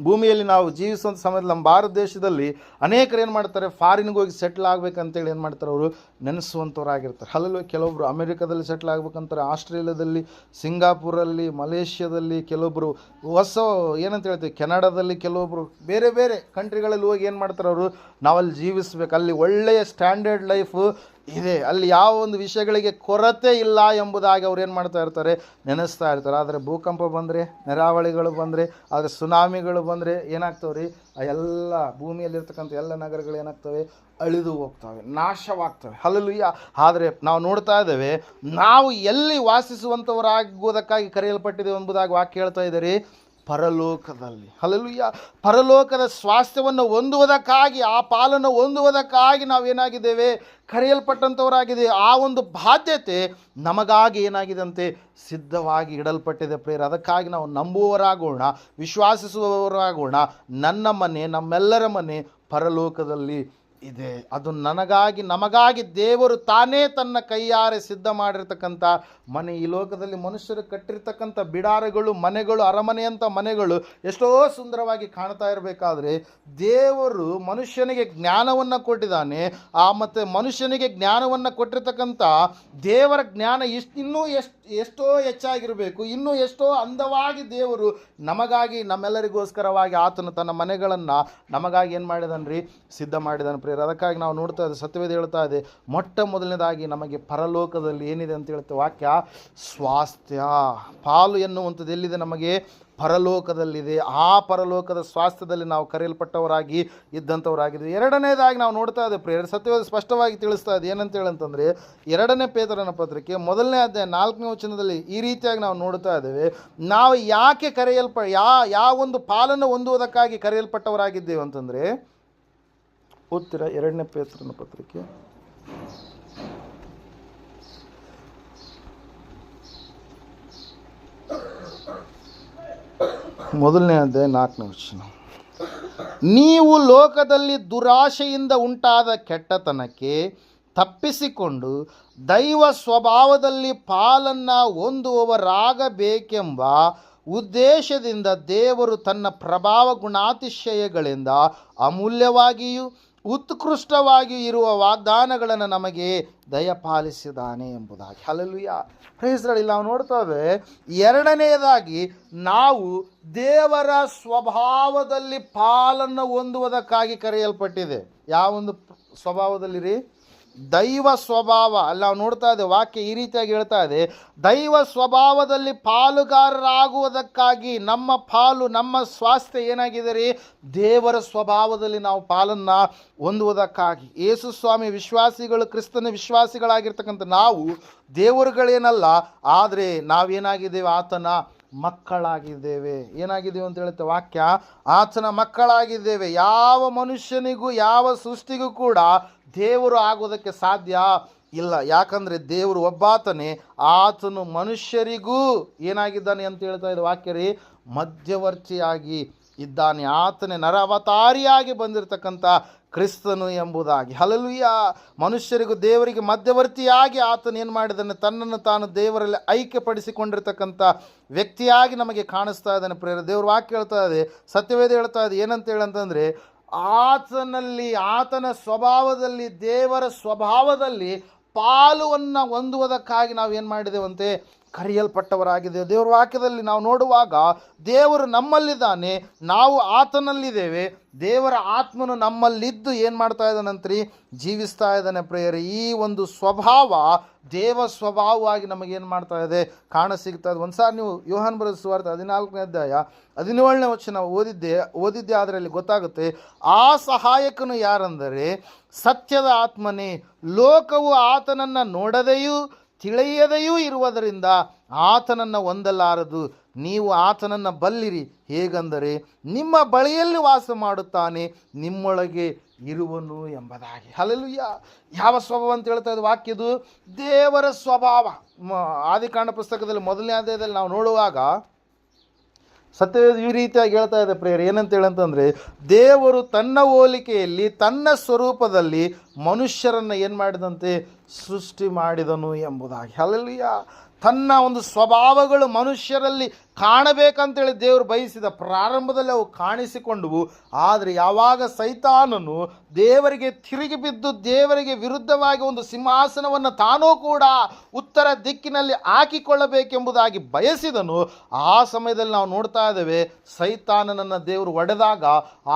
ಭೂಮಿಯಲ್ಲಿ ನಾವು ಜೀವಿಸುವಂಥ ಸಮಯದಲ್ಲಿ ನಮ್ಮ ಭಾರತ ದೇಶದಲ್ಲಿ ಅನೇಕರು ಏನು ಮಾಡ್ತಾರೆ? ಫಾರಿನ್ಗೆ ಹೋಗಿ ಸೆಟ್ಲ್ ಆಗ್ಬೇಕಂತೇಳಿ ಏನು ಮಾಡ್ತಾರೆ ಅವರು? ನೆನೆಸುವಂಥವ್ರಾಗಿರ್ತಾರೆ ಹಲವು ಕೆಲವೊಬ್ಬರು ಅಮೆರಿಕದಲ್ಲಿ ಸೆಟ್ಲ್ ಆಗ್ಬೇಕಂತಾರೆ, ಆಸ್ಟ್ರೇಲಿಯಾದಲ್ಲಿ, ಸಿಂಗಾಪುರಲ್ಲಿ, ಮಲೇಷ್ಯಾದಲ್ಲಿ ಕೆಲವೊಬ್ಬರು ಹೊಸ ಏನಂತ ಹೇಳ್ತೀವಿ, ಕೆನಡಾದಲ್ಲಿ ಕೆಲವೊಬ್ಬರು ಬೇರೆ ಬೇರೆ ಕಂಟ್ರಿಗಳಲ್ಲಿ ಹೋಗಿ ಏನು ಮಾಡ್ತಾರೆ ಅವರು? ನಾವಲ್ಲಿ ಜೀವಿಸ್ಬೇಕು. ಅಲ್ಲಿ ಒಳ್ಳೆಯ ಸ್ಟ್ಯಾಂಡರ್ಡ್ ಲೈಫು ಇದೆ. ಅಲ್ಲಿ ಯಾವ ಒಂದು ವಿಷಯಗಳಿಗೆ ಕೊರತೆ ಇಲ್ಲ ಎಂಬುದಾಗಿ ಅವ್ರು ಏನು ಮಾಡ್ತಾ ಇರ್ತಾರೆ? ನೆನೆಸ್ತಾ ಇರ್ತಾರೆ. ಆದರೆ ಭೂಕಂಪ ಬಂದರೆ, ನೆರಾವಳಿಗಳು ಬಂದರೆ, ಆದರೆ ಸುನಾಮಿಗಳು ಬಂದರೆ ಏನಾಗ್ತವೆ ರೀ ಆ ಎಲ್ಲ ಭೂಮಿಯಲ್ಲಿರ್ತಕ್ಕಂಥ ಎಲ್ಲ ನಗರಗಳು ಏನಾಗ್ತವೆ? ಅಳಿದು ಹೋಗ್ತವೆ, ನಾಶವಾಗ್ತವೆ. ಅಲ್ಲಲ್ಲಿ ಆದರೆ ನಾವು ನೋಡ್ತಾ ಇದ್ದೇವೆ, ನಾವು ಎಲ್ಲಿ ವಾಸಿಸುವಂಥವರಾಗುವುದಕ್ಕಾಗಿ ಕರೆಯಲ್ಪಟ್ಟಿದೆ ಎಂಬುದಾಗಿ ವಾಕ್ಯ ಹೇಳ್ತಾ ಇದ್ದೀರಿ. ಪರಲೋಕದಲ್ಲಿ. ಹಲಲುಯ್ಯ ಪರಲೋಕದ ಸ್ವಾಸ್ಥ್ಯವನ್ನು ಹೊಂದುವುದಕ್ಕಾಗಿ, ಆ ಪಾಲನ್ನು ಹೊಂದುವುದಕ್ಕಾಗಿ ನಾವೇನಾಗಿದ್ದೇವೆ? ಕರೆಯಲ್ಪಟ್ಟಂಥವರಾಗಿದೆ ಆ ಒಂದು ಬಾಧ್ಯತೆ ನಮಗಾಗಿ ಏನಾಗಿದಂತೆ ಸಿದ್ಧವಾಗಿ ಇಡಲ್ಪಟ್ಟಿದೆ ಪ್ರೇರ ಅದಕ್ಕಾಗಿ ನಾವು ನಂಬುವವರಾಗೋಣ, ವಿಶ್ವಾಸಿಸುವವರಾಗೋಣ. ನನ್ನ ಮನೆ ನಮ್ಮೆಲ್ಲರ ಮನೆ ಪರಲೋಕದಲ್ಲಿ ಇದೆ. ಅದು ನನಗಾಗಿ, ನಮಗಾಗಿ ದೇವರು ತಾನೇ ತನ್ನ ಕೈಯಾರೆ ಸಿದ್ಧ ಮಾಡಿರ್ತಕ್ಕಂಥ ಮನೆ. ಈ ಲೋಕದಲ್ಲಿ ಮನುಷ್ಯರು ಕಟ್ಟಿರ್ತಕ್ಕಂಥ ಬಿಡಾರಗಳು, ಮನೆಗಳು, ಅರಮನೆಯಂಥ ಮನೆಗಳು ಎಷ್ಟೋ ಸುಂದರವಾಗಿ ಕಾಣ್ತಾ ಇರಬೇಕಾದ್ರೆ ದೇವರು ಮನುಷ್ಯನಿಗೆ ಜ್ಞಾನವನ್ನು ಕೊಟ್ಟಿದ್ದಾನೆ. ಆ ಮತ್ತು ಮನುಷ್ಯನಿಗೆ ಜ್ಞಾನವನ್ನು ಕೊಟ್ಟಿರ್ತಕ್ಕಂಥ ದೇವರ ಜ್ಞಾನ ಇಷ್ಟು ಇನ್ನೂ ಎಷ್ಟು ಎಷ್ಟೋ ಹೆಚ್ಚಾಗಿರಬೇಕು, ಇನ್ನೂ ಎಷ್ಟೋ ಅಂದವಾಗಿ ದೇವರು ನಮಗಾಗಿ, ನಮ್ಮೆಲ್ಲರಿಗೋಸ್ಕರವಾಗಿ ಆತನು ತನ್ನ ಮನೆಗಳನ್ನು ನಮಗಾಗಿ ಏನು ಮಾಡಿದನ್ರಿ? ಸಿದ್ಧ ಮಾಡಿದಾನೆ. ಪ್ರಿಯರ, ಅದಕ್ಕಾಗಿ ನಾವು ನೋಡ್ತಾ ಇದ್ದೆ, ಸತ್ಯವೇದ ಹೇಳ್ತಾ ಇದೆ, ಮೊಟ್ಟ ಮೊದಲನೇದಾಗಿ ನಮಗೆ ಪರಲೋಕದಲ್ಲಿ ಏನಿದೆ ಅಂತ ಹೇಳ್ತೇವೆ ವಾಕ್ಯ, ಸ್ವಾಸ್ಥ್ಯ. ಪಾಲು ಎನ್ನುವಂಥದ್ದು ಎಲ್ಲಿದೆ ನಮಗೆ? ಪರಲೋಕದಲ್ಲಿದೆ. ಆ ಪರಲೋಕದ ಸ್ವಾಸ್ಥ್ಯದಲ್ಲಿ ನಾವು ಕರೆಯಲ್ಪಟ್ಟವರಾಗಿ ಇದ್ದಂಥವರಾಗಿದ್ವಿ. ಎರಡನೇದಾಗಿ ನಾವು ನೋಡ್ತಾ ಇದ್ದೇವೆ ಪ್ರೇರ ಸತ್ಯವಾದ ಸ್ಪಷ್ಟವಾಗಿ ತಿಳಿಸ್ತಾ ಇದೆ ಏನಂತ ಹೇಳಂತಂದರೆ ಎರಡನೇ ಪೇತರನ ಪತ್ರಿಕೆ ಮೊದಲನೇ ಅಧ್ಯಾಯ ನಾಲ್ಕನೇ ವಚನದಲ್ಲಿ ಈ ರೀತಿಯಾಗಿ ನಾವು ನೋಡ್ತಾ ಇದ್ದೇವೆ. ನಾವು ಯಾಕೆ ಕರೆಯಲ್ಪ, ಯಾ ಯಾವ ಒಂದು ಪಾಲನ್ನು ಹೊಂದುವುದಕ್ಕಾಗಿ ಕರೆಯಲ್ಪಟ್ಟವರಾಗಿದ್ದೇವೆ ಅಂತಂದರೆ ಓದ್ತೀರಾ ಎರಡನೇ ಪೇತ್ರನ ಪತ್ರಿಕೆ ಮೊದಲನೇ ಅಧ್ಯಾಯ ನಾಲ್ಕನೇ ವಚನ ನೀವು ಲೋಕದಲ್ಲಿ ದುರಾಶೆಯಿಂದ ಉಂಟಾದ ಕೆಟ್ಟತನಕ್ಕೆ ತಪ್ಪಿಸಿಕೊಂಡು ದೈವ ಸ್ವಭಾವದಲ್ಲಿ ಪಾಲನ್ನು ಹೊಂದುವವರಾಗಬೇಕೆಂಬ ಉದ್ದೇಶದಿಂದ ದೇವರು ತನ್ನ ಪ್ರಭಾವ ಗುಣಾತಿಶಯಗಳಿಂದ ಅಮೂಲ್ಯವಾಗಿಯೂ ಉತ್ಕೃಷ್ಟವಾಗಿಯೂ ಇರುವ ವಾಗ್ದಾನಗಳನ್ನು ನಮಗೆ ದಯಪಾಲಿಸಿದ್ದಾನೆ ಎಂಬುದಾಗಿ. ಹಲಲುಯ ಪ್ರೈಸ್ಗಳಲ್ಲಿ ನಾವು ನೋಡ್ತೇವೆ ಎರಡನೆಯದಾಗಿ ನಾವು ದೇವರ ಸ್ವಭಾವದಲ್ಲಿ ಪಾಲನ್ನು ಹೊಂದುವುದಕ್ಕಾಗಿ ಕರೆಯಲ್ಪಟ್ಟಿದೆ. ಯಾವೊಂದು ಸ್ವಭಾವದಲ್ಲಿ ರೀ ದೈವ ಸ್ವಭಾವ, ಅಲ್ಲ ನೋಡ್ತಾ ಇದೆ, ವಾಕ್ಯ ಈ ರೀತಿಯಾಗಿ ಹೇಳ್ತಾ ಇದೆ, ದೈವ ಸ್ವಭಾವದಲ್ಲಿ ಪಾಲುಗಾರರಾಗುವುದಕ್ಕಾಗಿ ನಮ್ಮ ಪಾಲು, ನಮ್ಮ ಸ್ವಾಸ್ಥ್ಯ ಏನಾಗಿದೆ ರೀ ದೇವರ ಸ್ವಭಾವದಲ್ಲಿ ನಾವು ಪಾಲನ್ನು ಹೊಂದುವುದಕ್ಕಾಗಿ. ಯೇಸು ಸ್ವಾಮಿ ವಿಶ್ವಾಸಿಗಳು, ಕ್ರಿಸ್ತನ ವಿಶ್ವಾಸಿಗಳಾಗಿರ್ತಕ್ಕಂಥ ನಾವು ದೇವರುಗಳೇನಲ್ಲ, ಆದರೆ ನಾವೇನಾಗಿದ್ದೇವೆ? ಆತನ ಮಕ್ಕಳಾಗಿದ್ದೇವೆ. ಏನಾಗಿದ್ದೇವೆ ಅಂತ ಹೇಳುತ್ತೆ ವಾಕ್ಯ? ಆತನ ಮಕ್ಕಳಾಗಿದ್ದೇವೆ. ಯಾವ ಮನುಷ್ಯನಿಗೂ, ಯಾವ ಸೃಷ್ಟಿಗೂ ಕೂಡ ದೇವರು ಆಗೋದಕ್ಕೆ ಸಾಧ್ಯ ಇಲ್ಲ. ಯಾಕಂದರೆ ದೇವರು ಒಬ್ಬಾತನೇ, ಆತನು ಮನುಷ್ಯರಿಗೂ ಏನಾಗಿದ್ದಾನೆ ಅಂತ ಹೇಳ್ತಾ ಇದ್ದ ವಾಕ್ಯ ರೀ, ಮಧ್ಯವರ್ತಿಯಾಗಿ ಇದ್ದಾನೆ. ಆತನೇ ನರ ಅವತಾರಿಯಾಗಿ ಬಂದಿರತಕ್ಕಂಥ ಕ್ರಿಸ್ತನು ಎಂಬುದಾಗಿ. ಹಲಲುಯ್ಯ ಮನುಷ್ಯರಿಗೂ ದೇವರಿಗೆ ಮಧ್ಯವರ್ತಿಯಾಗಿ ಆತನು ಏನು ಮಾಡಿದ್ದಾನೆ? ತನ್ನನ್ನು ತಾನು ದೇವರಲ್ಲಿ ಐಕ್ಯಪಡಿಸಿಕೊಂಡಿರ್ತಕ್ಕಂಥ ವ್ಯಕ್ತಿಯಾಗಿ ನಮಗೆ ಕಾಣಿಸ್ತಾ ಇದ್ದಾನೆ ಪ್ರೇರ ದೇವ್ರ ವಾಕ್ಯ ಹೇಳ್ತಾ ಇದೆ, ಸತ್ಯವೇದ ಹೇಳ್ತಾ ಇದೆ, ಏನಂತ ಹೇಳಂತಂದರೆ ಆತನಲ್ಲಿ ಆತನ ಸ್ವಭಾವದಲ್ಲಿ ದೇವರ ಸ್ವಭಾವದಲ್ಲಿ ಪಾಲುವನ್ನು ಹೊಂದುವುದಕ್ಕಾಗಿ ನಾವು ಏನು ಮಾಡಿದ್ದೇವಂತೆ ಕರೆಯಲ್ಪಟ್ಟವರಾಗಿದ್ದೇವೆ. ದೇವರ ವಾಕ್ಯದಲ್ಲಿ ನಾವು ನೋಡುವಾಗ ದೇವರು ನಮ್ಮಲ್ಲಿದ್ದಾನೆ, ನಾವು ಆತನಲ್ಲಿದ್ದೇವೆ. ದೇವರ ಆತ್ಮನು ನಮ್ಮಲ್ಲಿದ್ದು ಏನು ಮಾಡ್ತಾ ಇದ್ದಾನಂತ್ರಿ? ಜೀವಿಸ್ತಾ ಇದ್ದಾನೆ ಪ್ರೇಯರ್. ಈ ಒಂದು ಸ್ವಭಾವ, ದೇವ ಸ್ವಭಾವವಾಗಿ ನಮಗೇನು ಮಾಡ್ತಾ ಇದೆ? ಕಾಣ ಸಿಗ್ತಾ ಇದೆ. ಒಂದು ಸಾರಿ ನೀವು ಯೋಹಾನ್ ಬರೆದ ಸುವಾರ್ತೆ ಹದಿನಾಲ್ಕನೇ ಅಧ್ಯಾಯ ಹದಿನೇಳನೇ ವಚನ ಓದಿದ್ದೆ ಓದಿದ್ದೆ ಅದರಲ್ಲಿ ಗೊತ್ತಾಗುತ್ತೆ, ಆ ಸಹಾಯಕನು ಯಾರಂದರೆ, ಸತ್ಯದ ಆತ್ಮನೇ. ಲೋಕವು ಆತನನ್ನು ನೋಡದೆಯೂ ತಿಳಿಯದೆಯೂ ಇರುವುದರಿಂದ ಆತನನ್ನು ಹೊಂದಲಾರದು. ನೀವು ಆತನನ್ನು ಬಲ್ಲಿರಿ. ಹೇಗೆಂದರೆ, ನಿಮ್ಮ ಬಳಿಯಲ್ಲಿ ವಾಸ ಮಾಡುತ್ತಾನೆ, ನಿಮ್ಮೊಳಗೆ ಇರುವನು ಎಂಬುದಾಗಿ. ಅಲ್ಲಲ್ಲಿ ಯಾವ ಸ್ವಭಾವ ಅಂತ ಹೇಳ್ತಾ ಇದ್ದು ವಾಕ್ಯದು ದೇವರ ಸ್ವಭಾವ. ಆದಿಕಾಂಡ ಪುಸ್ತಕದಲ್ಲಿ ಮೊದಲನೇ ಅಧ್ಯಾಯದಲ್ಲಿ ನಾವು ನೋಡುವಾಗ ಸತ್ಯವೇದ ಈ ರೀತಿಯಾಗಿ ಹೇಳ್ತಾ ಇದೆ ಪ್ರೇಯರ್ ಏನಂತ ಹೇಳಂತಂದರೆ ದೇವರು ತನ್ನ ಹೋಲಿಕೆಯಲ್ಲಿ, ತನ್ನ ಸ್ವರೂಪದಲ್ಲಿ ಮನುಷ್ಯರನ್ನು ಏನು ಮಾಡಿದಂತೆ ಸೃಷ್ಟಿ ಮಾಡಿದನು ಎಂಬುದಾಗಿ. ಅಲ್ಲಿಯ ತನ್ನ ಒಂದು ಸ್ವಭಾವಗಳು ಮನುಷ್ಯರಲ್ಲಿ ಕಾಣಬೇಕಂತೇಳಿ ದೇವರು ಬಯಸಿದ ಪ್ರಾರಂಭದಲ್ಲಿ ಅವು ಕಾಣಿಸಿಕೊಂಡವು. ಆದರೆ ಯಾವಾಗ ಸೈತಾನನು ದೇವರಿಗೆ ತಿರುಗಿ ಬಿದ್ದು ದೇವರಿಗೆ ವಿರುದ್ಧವಾಗಿ ಒಂದು ಸಿಂಹಾಸನವನ್ನು ತಾನೂ ಕೂಡ ಉತ್ತರ ದಿಕ್ಕಿನಲ್ಲಿ ಹಾಕಿಕೊಳ್ಳಬೇಕೆಂಬುದಾಗಿ ಬಯಸಿದನು, ಆ ಸಮಯದಲ್ಲಿ ನಾವು ನೋಡ್ತಾ ಇದ್ದೇವೆ ಸೈತಾನನನ್ನು ದೇವರು ಒಡೆದಾಗ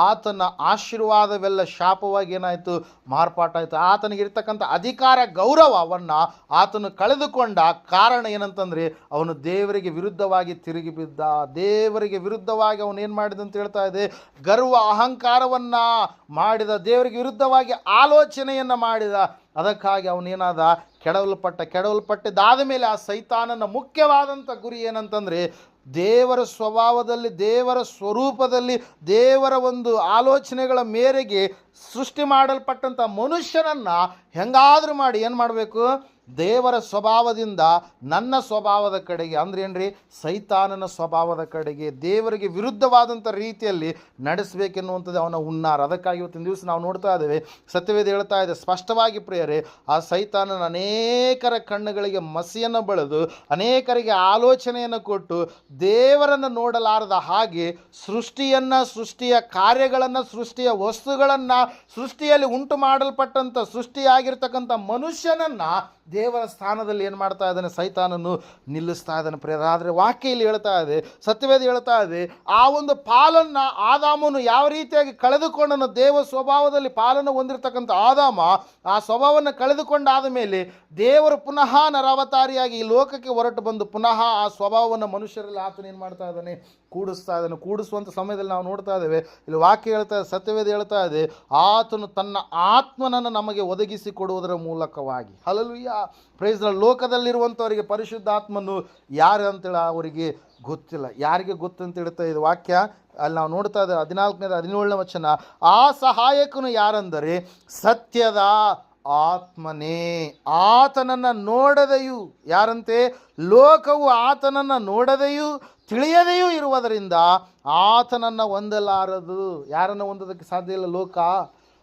ಆತನ ಆಶೀರ್ವಾದವೆಲ್ಲ ಶಾಪವಾಗಿ ಏನಾಯಿತು? ಮಾರ್ಪಾಟಾಯಿತು ಆತನಿಗಿರ್ತಕ್ಕಂಥ ಅಧಿಕಾರ, ಗೌರವವನ್ನು ಆತನು ಕಳೆದುಕೊಂಡ ಕಾರಣ ಏನಂತಂದರೆ ಅವನು ದೇವರಿಗೆ ವಿರುದ್ಧವಾಗಿ ತಿರುಗಿ ಬಿದ್ದ. ದೇವರಿಗೆ ವಿರುದ್ಧವಾಗಿ ಅವನು ಏನು ಮಾಡಿದ ಅಂತ ಹೇಳ್ತಾ ಇದೆ? ಗರ್ವ, ಅಹಂಕಾರವನ್ನು ಮಾಡಿದ. ದೇವರಿಗೆ ವಿರುದ್ಧವಾಗಿ ಆಲೋಚನೆಯನ್ನು ಮಾಡಿದ. ಅದಕ್ಕಾಗಿ ಅವನೇನಾದ ಕೆಡವಲ್ಪಟ್ಟ. ಕೆಡವಲ್ಪಟ್ಟಿದ್ದಾದ ಮೇಲೆ ಆ ಸೈತಾನನ ಮುಖ್ಯವಾದಂಥ ಗುರಿ ಏನಂತಂದರೆ, ದೇವರ ಸ್ವಭಾವದಲ್ಲಿ, ದೇವರ ಸ್ವರೂಪದಲ್ಲಿ, ದೇವರ ಒಂದು ಆಲೋಚನೆಗಳ ಮೇರೆಗೆ ಸೃಷ್ಟಿ ಮಾಡಲ್ಪಟ್ಟಂಥ ಮನುಷ್ಯನನ್ನು ಹೆಂಗಾದರೂ ಮಾಡಿ ಏನು ಮಾಡಬೇಕು? ದೇವರ ಸ್ವಭಾವದಿಂದ ನನ್ನ ಸ್ವಭಾವದ ಕಡೆಗೆ ಅಂದ್ರೆ ಏನ್ರಿ? ಸೈತಾನನ ಸ್ವಭಾವದ ಕಡೆಗೆ, ದೇವರಿಗೆ ವಿರುದ್ಧವಾದಂಥ ರೀತಿಯಲ್ಲಿ ನಡೆಸಬೇಕೆನ್ನುವಂಥದ್ದು ಅವನ ಹುನ್ನಾರ. ಅದಕ್ಕಾಗಿ ಇವತ್ತಿನ ದಿವಸ ನಾವು ನೋಡ್ತಾ ಇದ್ದೇವೆ. ಸತ್ಯವೇದ ಹೇಳ್ತಾ ಇದೆ, ಸ್ಪಷ್ಟವಾಗಿ ಪ್ರಿಯರೇ, ಆ ಸೈತಾನನ ಅನೇಕರ ಕಣ್ಣುಗಳಿಗೆ ಮಸಿಯನ್ನು ಬಳದು, ಅನೇಕರಿಗೆ ಆಲೋಚನೆಯನ್ನು ಕೊಟ್ಟು, ದೇವರನ್ನು ನೋಡಲಾರದ ಹಾಗೆ ಸೃಷ್ಟಿಯನ್ನು, ಸೃಷ್ಟಿಯ ಕಾರ್ಯಗಳನ್ನು, ಸೃಷ್ಟಿಯ ವಸ್ತುಗಳನ್ನು, ಸೃಷ್ಟಿಯಲ್ಲಿ ಉಂಟು ಮಾಡಲ್ಪಟ್ಟಂಥ ಸೃಷ್ಟಿಯಾಗಿರ್ತಕ್ಕಂಥ ಮನುಷ್ಯನನ್ನು ದೇವರ ಸ್ಥಾನದಲ್ಲಿ ಏನು ಮಾಡ್ತಾ ಇದ್ದಾನೆ? ಸೈತಾನನ್ನು ನಿಲ್ಲಿಸ್ತಾ ಇದ್ದಾನೆ ಪ್ರೇರ ಆದರೆ ವಾಕ್ಯ ಇಲ್ಲಿ ಹೇಳ್ತಾ ಇದೆ, ಸತ್ಯವೇದ ಹೇಳ್ತಾ ಇದೆ, ಆ ಒಂದು ಪಾಲನ್ನು ಆದಾಮನು ಯಾವ ರೀತಿಯಾಗಿ ಕಳೆದುಕೊಂಡನು ದೇವ ಸ್ವಭಾವದಲ್ಲಿ ಪಾಲನ್ನು ಹೊಂದಿರತಕ್ಕಂಥ ಆದಾಮ, ಆ ಸ್ವಭಾವವನ್ನು ಕಳೆದುಕೊಂಡಾದ ಮೇಲೆ ದೇವರು ಪುನಃ ನರಾವತಾರಿಯಾಗಿ ಈ ಲೋಕಕ್ಕೆ ಹೊರಟು ಬಂದು ಪುನಃ ಆ ಸ್ವಭಾವವನ್ನು ಮನುಷ್ಯರಲ್ಲಿ ಆತನೇನು ಮಾಡ್ತಾ ಇದ್ದಾನೆ? ಕೂಡಿಸ್ತಾ ಇದ್ದಾನೆ. ಕೂಡಿಸುವಂಥ ಸಮಯದಲ್ಲಿ ನಾವು ನೋಡ್ತಾ ಇದ್ದೇವೆ, ಇಲ್ಲಿ ವಾಕ್ಯ ಹೇಳ್ತಾ ಸತ್ಯವೇದ ಹೇಳ್ತಾ ಇದೆ, ಆತನು ತನ್ನ ಆತ್ಮನನ್ನು ನಮಗೆ ಒದಗಿಸಿ ಕೊಡುವುದರ ಮೂಲಕವಾಗಿ. ಹಲಲುಯ್ಯ ಪ್ರೈಸ್ ಲೋಕದಲ್ಲಿರುವಂಥವರಿಗೆ ಪರಿಶುದ್ಧ ಆತ್ಮನ್ನು ಯಾರು ಅಂತೇಳಿ ಅವರಿಗೆ ಗೊತ್ತಿಲ್ಲ. ಯಾರಿಗೆ ಗೊತ್ತು ಅಂತ ಹೇಳ್ತಾ ಇದೆ ವಾಕ್ಯ? ಅಲ್ಲಿ ನಾವು ನೋಡ್ತಾ ಇದ್ದೇವೆ ಹದಿನಾಲ್ಕನೇದ ಹದಿನೇಳನೇ ವಚನ. ಆ ಸಹಾಯಕನು ಯಾರೆಂದರೆ ಸತ್ಯದ ಆತ್ಮನೇ. ಆತನನ್ನು ನೋಡದೆಯೂ ಯಾರಂತೆ? ಲೋಕವು ಆತನನ್ನು ನೋಡದೆಯೂ ತಿಳಿಯದೆಯೂ ಇರುವುದರಿಂದ ಆತನನ್ನು ಹೊಂದಲಾರದು. ಯಾರನ್ನು ಹೊಂದೋದಕ್ಕೆ ಸಾಧ್ಯ ಇಲ್ಲ? ಲೋಕ.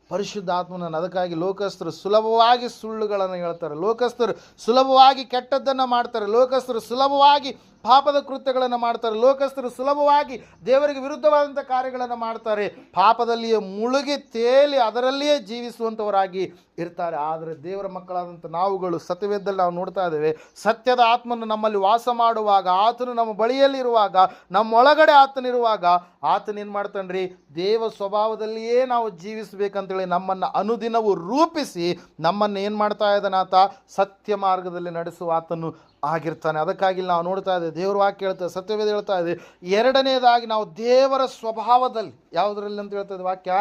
ಪರಿಶುದ್ಧಾತ್ಮನನ್ನು ಅದಕ್ಕಾಗಿ ಲೋಕಸ್ಥರು ಸುಲಭವಾಗಿ ಸುಳ್ಳುಗಳನ್ನು ಹೇಳ್ತಾರೆ. ಲೋಕಸ್ಥರು ಸುಲಭವಾಗಿ ಕೆಟ್ಟದ್ದನ್ನು ಮಾಡ್ತಾರೆ. ಲೋಕಸ್ಥರು ಸುಲಭವಾಗಿ ಪಾಪದ ಕೃತ್ಯಗಳನ್ನು ಮಾಡ್ತಾರೆ. ಲೋಕಸ್ಥರು ಸುಲಭವಾಗಿ ದೇವರಿಗೆ ವಿರುದ್ಧವಾದಂಥ ಕಾರ್ಯಗಳನ್ನು ಮಾಡ್ತಾರೆ. ಪಾಪದಲ್ಲಿಯೇ ಮುಳುಗಿ ತೇಲಿ ಅದರಲ್ಲಿಯೇ ಜೀವಿಸುವಂಥವರಾಗಿ ಇರ್ತಾರೆ. ಆದರೆ ದೇವರ ಮಕ್ಕಳಾದಂಥ ನಾವುಗಳು ಸತ್ಯವೇದ್ದಲ್ಲಿ ನಾವು ನೋಡ್ತಾ ಇದ್ದೇವೆ, ಸತ್ಯದ ಆತ್ಮನು ನಮ್ಮಲ್ಲಿ ವಾಸ ಮಾಡುವಾಗ, ಆತನು ನಮ್ಮ ಬಳಿಯಲ್ಲಿರುವಾಗ, ನಮ್ಮೊಳಗಡೆ ಆತನಿರುವಾಗ ಆತನೇನು ಮಾಡ್ತಾನ್ರಿ? ದೇವ ಸ್ವಭಾವದಲ್ಲಿಯೇ ನಾವು ಜೀವಿಸಬೇಕಂತೇಳಿ ನಮ್ಮನ್ನು ಅನುದಿನವು ರೂಪಿಸಿ ನಮ್ಮನ್ನು ಏನು ಮಾಡ್ತಾ ಇದ್ದಾನಾತ? ಸತ್ಯ ಮಾರ್ಗದಲ್ಲಿ ನಡೆಸುವ ಆತನು ಆಗಿರ್ತಾನೆ. ಅದಕ್ಕಾಗಿ ನಾವು ನೋಡ್ತಾ ಇದ್ದೇವೆ, ದೇವ್ರ ವಾಕ್ಯ ಹೇಳ್ತಾ ಸತ್ಯವೇದ ಹೇಳ್ತಾ ಇದೆ ಎರಡನೇದಾಗಿ ನಾವು ದೇವರ ಸ್ವಭಾವದಲ್ಲಿ, ಯಾವುದರಲ್ಲಿ ಅಂತ ಹೇಳ್ತದೆ ವಾಕ್ಯ?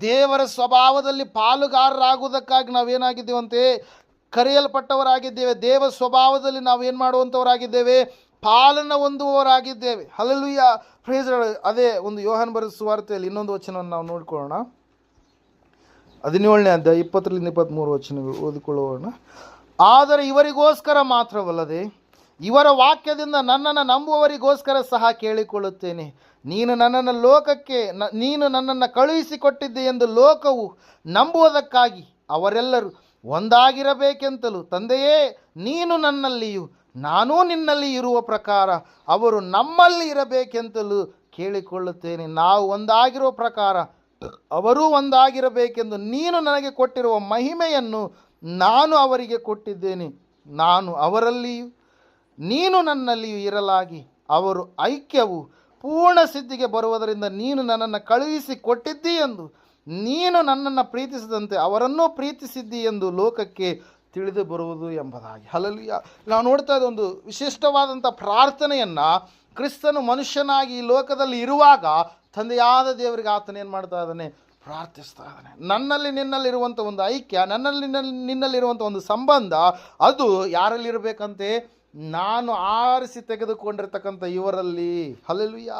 ದೇವರ ಸ್ವಭಾವದಲ್ಲಿ ಪಾಲುಗಾರರಾಗುವುದಕ್ಕಾಗಿ ನಾವೇನಾಗಿದ್ದೇವಂತೆ? ಕರೆಯಲ್ಪಟ್ಟವರಾಗಿದ್ದೇವೆ. ದೇವ ಸ್ವಭಾವದಲ್ಲಿ ನಾವು ಏನು ಮಾಡುವಂಥವರಾಗಿದ್ದೇವೆ? ಪಾಲನ ಹೊಂದುವವರಾಗಿದ್ದೇವೆ. ಹಲಲುಯ್ಯ ಫ್ರೇಸ್ ಅದೇ ಒಂದು ಯೋಹನ್ ಬರೆದ ಸುವಾರ್ತೆಯಲ್ಲಿ ಇನ್ನೊಂದು ವಚನವನ್ನು ನಾವು ನೋಡಿಕೊಳ್ಳೋಣ. ಹದಿನೇಳನೇ ಅಧ್ಯಾಯ, ಇಪ್ಪತ್ತರಿಂದ ಇಪ್ಪತ್ತ್ಮೂರು ವಚನಗಳು ಓದಿಕೊಳ್ಳೋಣ. ಆದರೆ ಇವರಿಗೋಸ್ಕರ ಮಾತ್ರವಲ್ಲದೆ ಇವರ ವಾಕ್ಯದಿಂದ ನನ್ನನ್ನು ನಂಬುವವರಿಗೋಸ್ಕರ ಸಹ ಕೇಳಿಕೊಳ್ಳುತ್ತೇನೆ. ನೀನು ನನ್ನನ್ನು ಲೋಕಕ್ಕೆ ನೀನು ನನ್ನನ್ನು ಕಳುಹಿಸಿಕೊಟ್ಟಿದ್ದೆ ಎಂದು ಲೋಕವು ನಂಬುವುದಕ್ಕಾಗಿ ಅವರೆಲ್ಲರೂ ಒಂದಾಗಿರಬೇಕೆಂತಲೂ ತಂದೆಯೇ, ನೀನು ನನ್ನಲ್ಲಿಯೂ ನಾನೂ ನಿನ್ನಲ್ಲಿ ಇರುವ ಪ್ರಕಾರ ಅವರು ನಮ್ಮಲ್ಲಿ ಇರಬೇಕೆಂತಲೂ ಕೇಳಿಕೊಳ್ಳುತ್ತೇನೆ. ನಾವು ಒಂದಾಗಿರುವ ಪ್ರಕಾರ ಅವರೂ ಒಂದಾಗಿರಬೇಕೆಂದು ನೀನು ನನಗೆ ಕೊಟ್ಟಿರುವ ಮಹಿಮೆಯನ್ನು ನಾನು ಅವರಿಗೆ ಕೊಟ್ಟಿದ್ದೇನೆ, ನಾನು ಅವರಲ್ಲಿಯೂ, ನೀನು ನನ್ನಲ್ಲಿಯೂ ಇರಲಾಗಿ, ಅವರು ಐಕ್ಯವು ಪೂರ್ಣ ಸಿದ್ಧಿಗೆ ಬರುವುದರಿಂದ ನೀನು ನನ್ನನ್ನು ಕಳುಹಿಸಿ ಕೊಟ್ಟಿದ್ದಿ ಎಂದು, ನೀನು ನನ್ನನ್ನು ಪ್ರೀತಿಸಿದಂತೆ ಅವರನ್ನೂ ಪ್ರೀತಿಸಿದ್ದಿ ಎಂದು ಲೋಕಕ್ಕೆ ತಿಳಿದು ಬರುವುದು ಎಂಬುದಾಗಿ. ಹಲಲಿಯ ನಾವು ನೋಡ್ತಾ ಇದ್ದ ಒಂದು ವಿಶಿಷ್ಟವಾದಂಥ ಪ್ರಾರ್ಥನೆಯನ್ನು ಕ್ರಿಸ್ತನು ಮನುಷ್ಯನಾಗಿ ಈ ಲೋಕದಲ್ಲಿ ಇರುವಾಗ ತಂದೆಯಾದ ದೇವರಿಗೆ ಆತನೇನು ಮಾಡ್ತಾ ಇದ್ದಾನೆ? ಪ್ರಾರ್ಥಿಸ್ತಾ ಇದ್ದಾನೆ. ನನ್ನಲ್ಲಿ ನಿನ್ನಲ್ಲಿರುವಂಥ ಒಂದು ಐಕ್ಯ, ನನ್ನಲ್ಲಿ ನಿನ್ನಲ್ಲಿ ನಿನ್ನಲ್ಲಿರುವಂಥ ಒಂದು ಸಂಬಂಧ, ಅದು ಯಾರಲ್ಲಿರಬೇಕಂತೆ? ನಾನು ಆರಿಸಿ ತೆಗೆದುಕೊಂಡಿರ್ತಕ್ಕಂಥ ಇವರಲ್ಲಿ. ಹಲಲುಯ್ಯ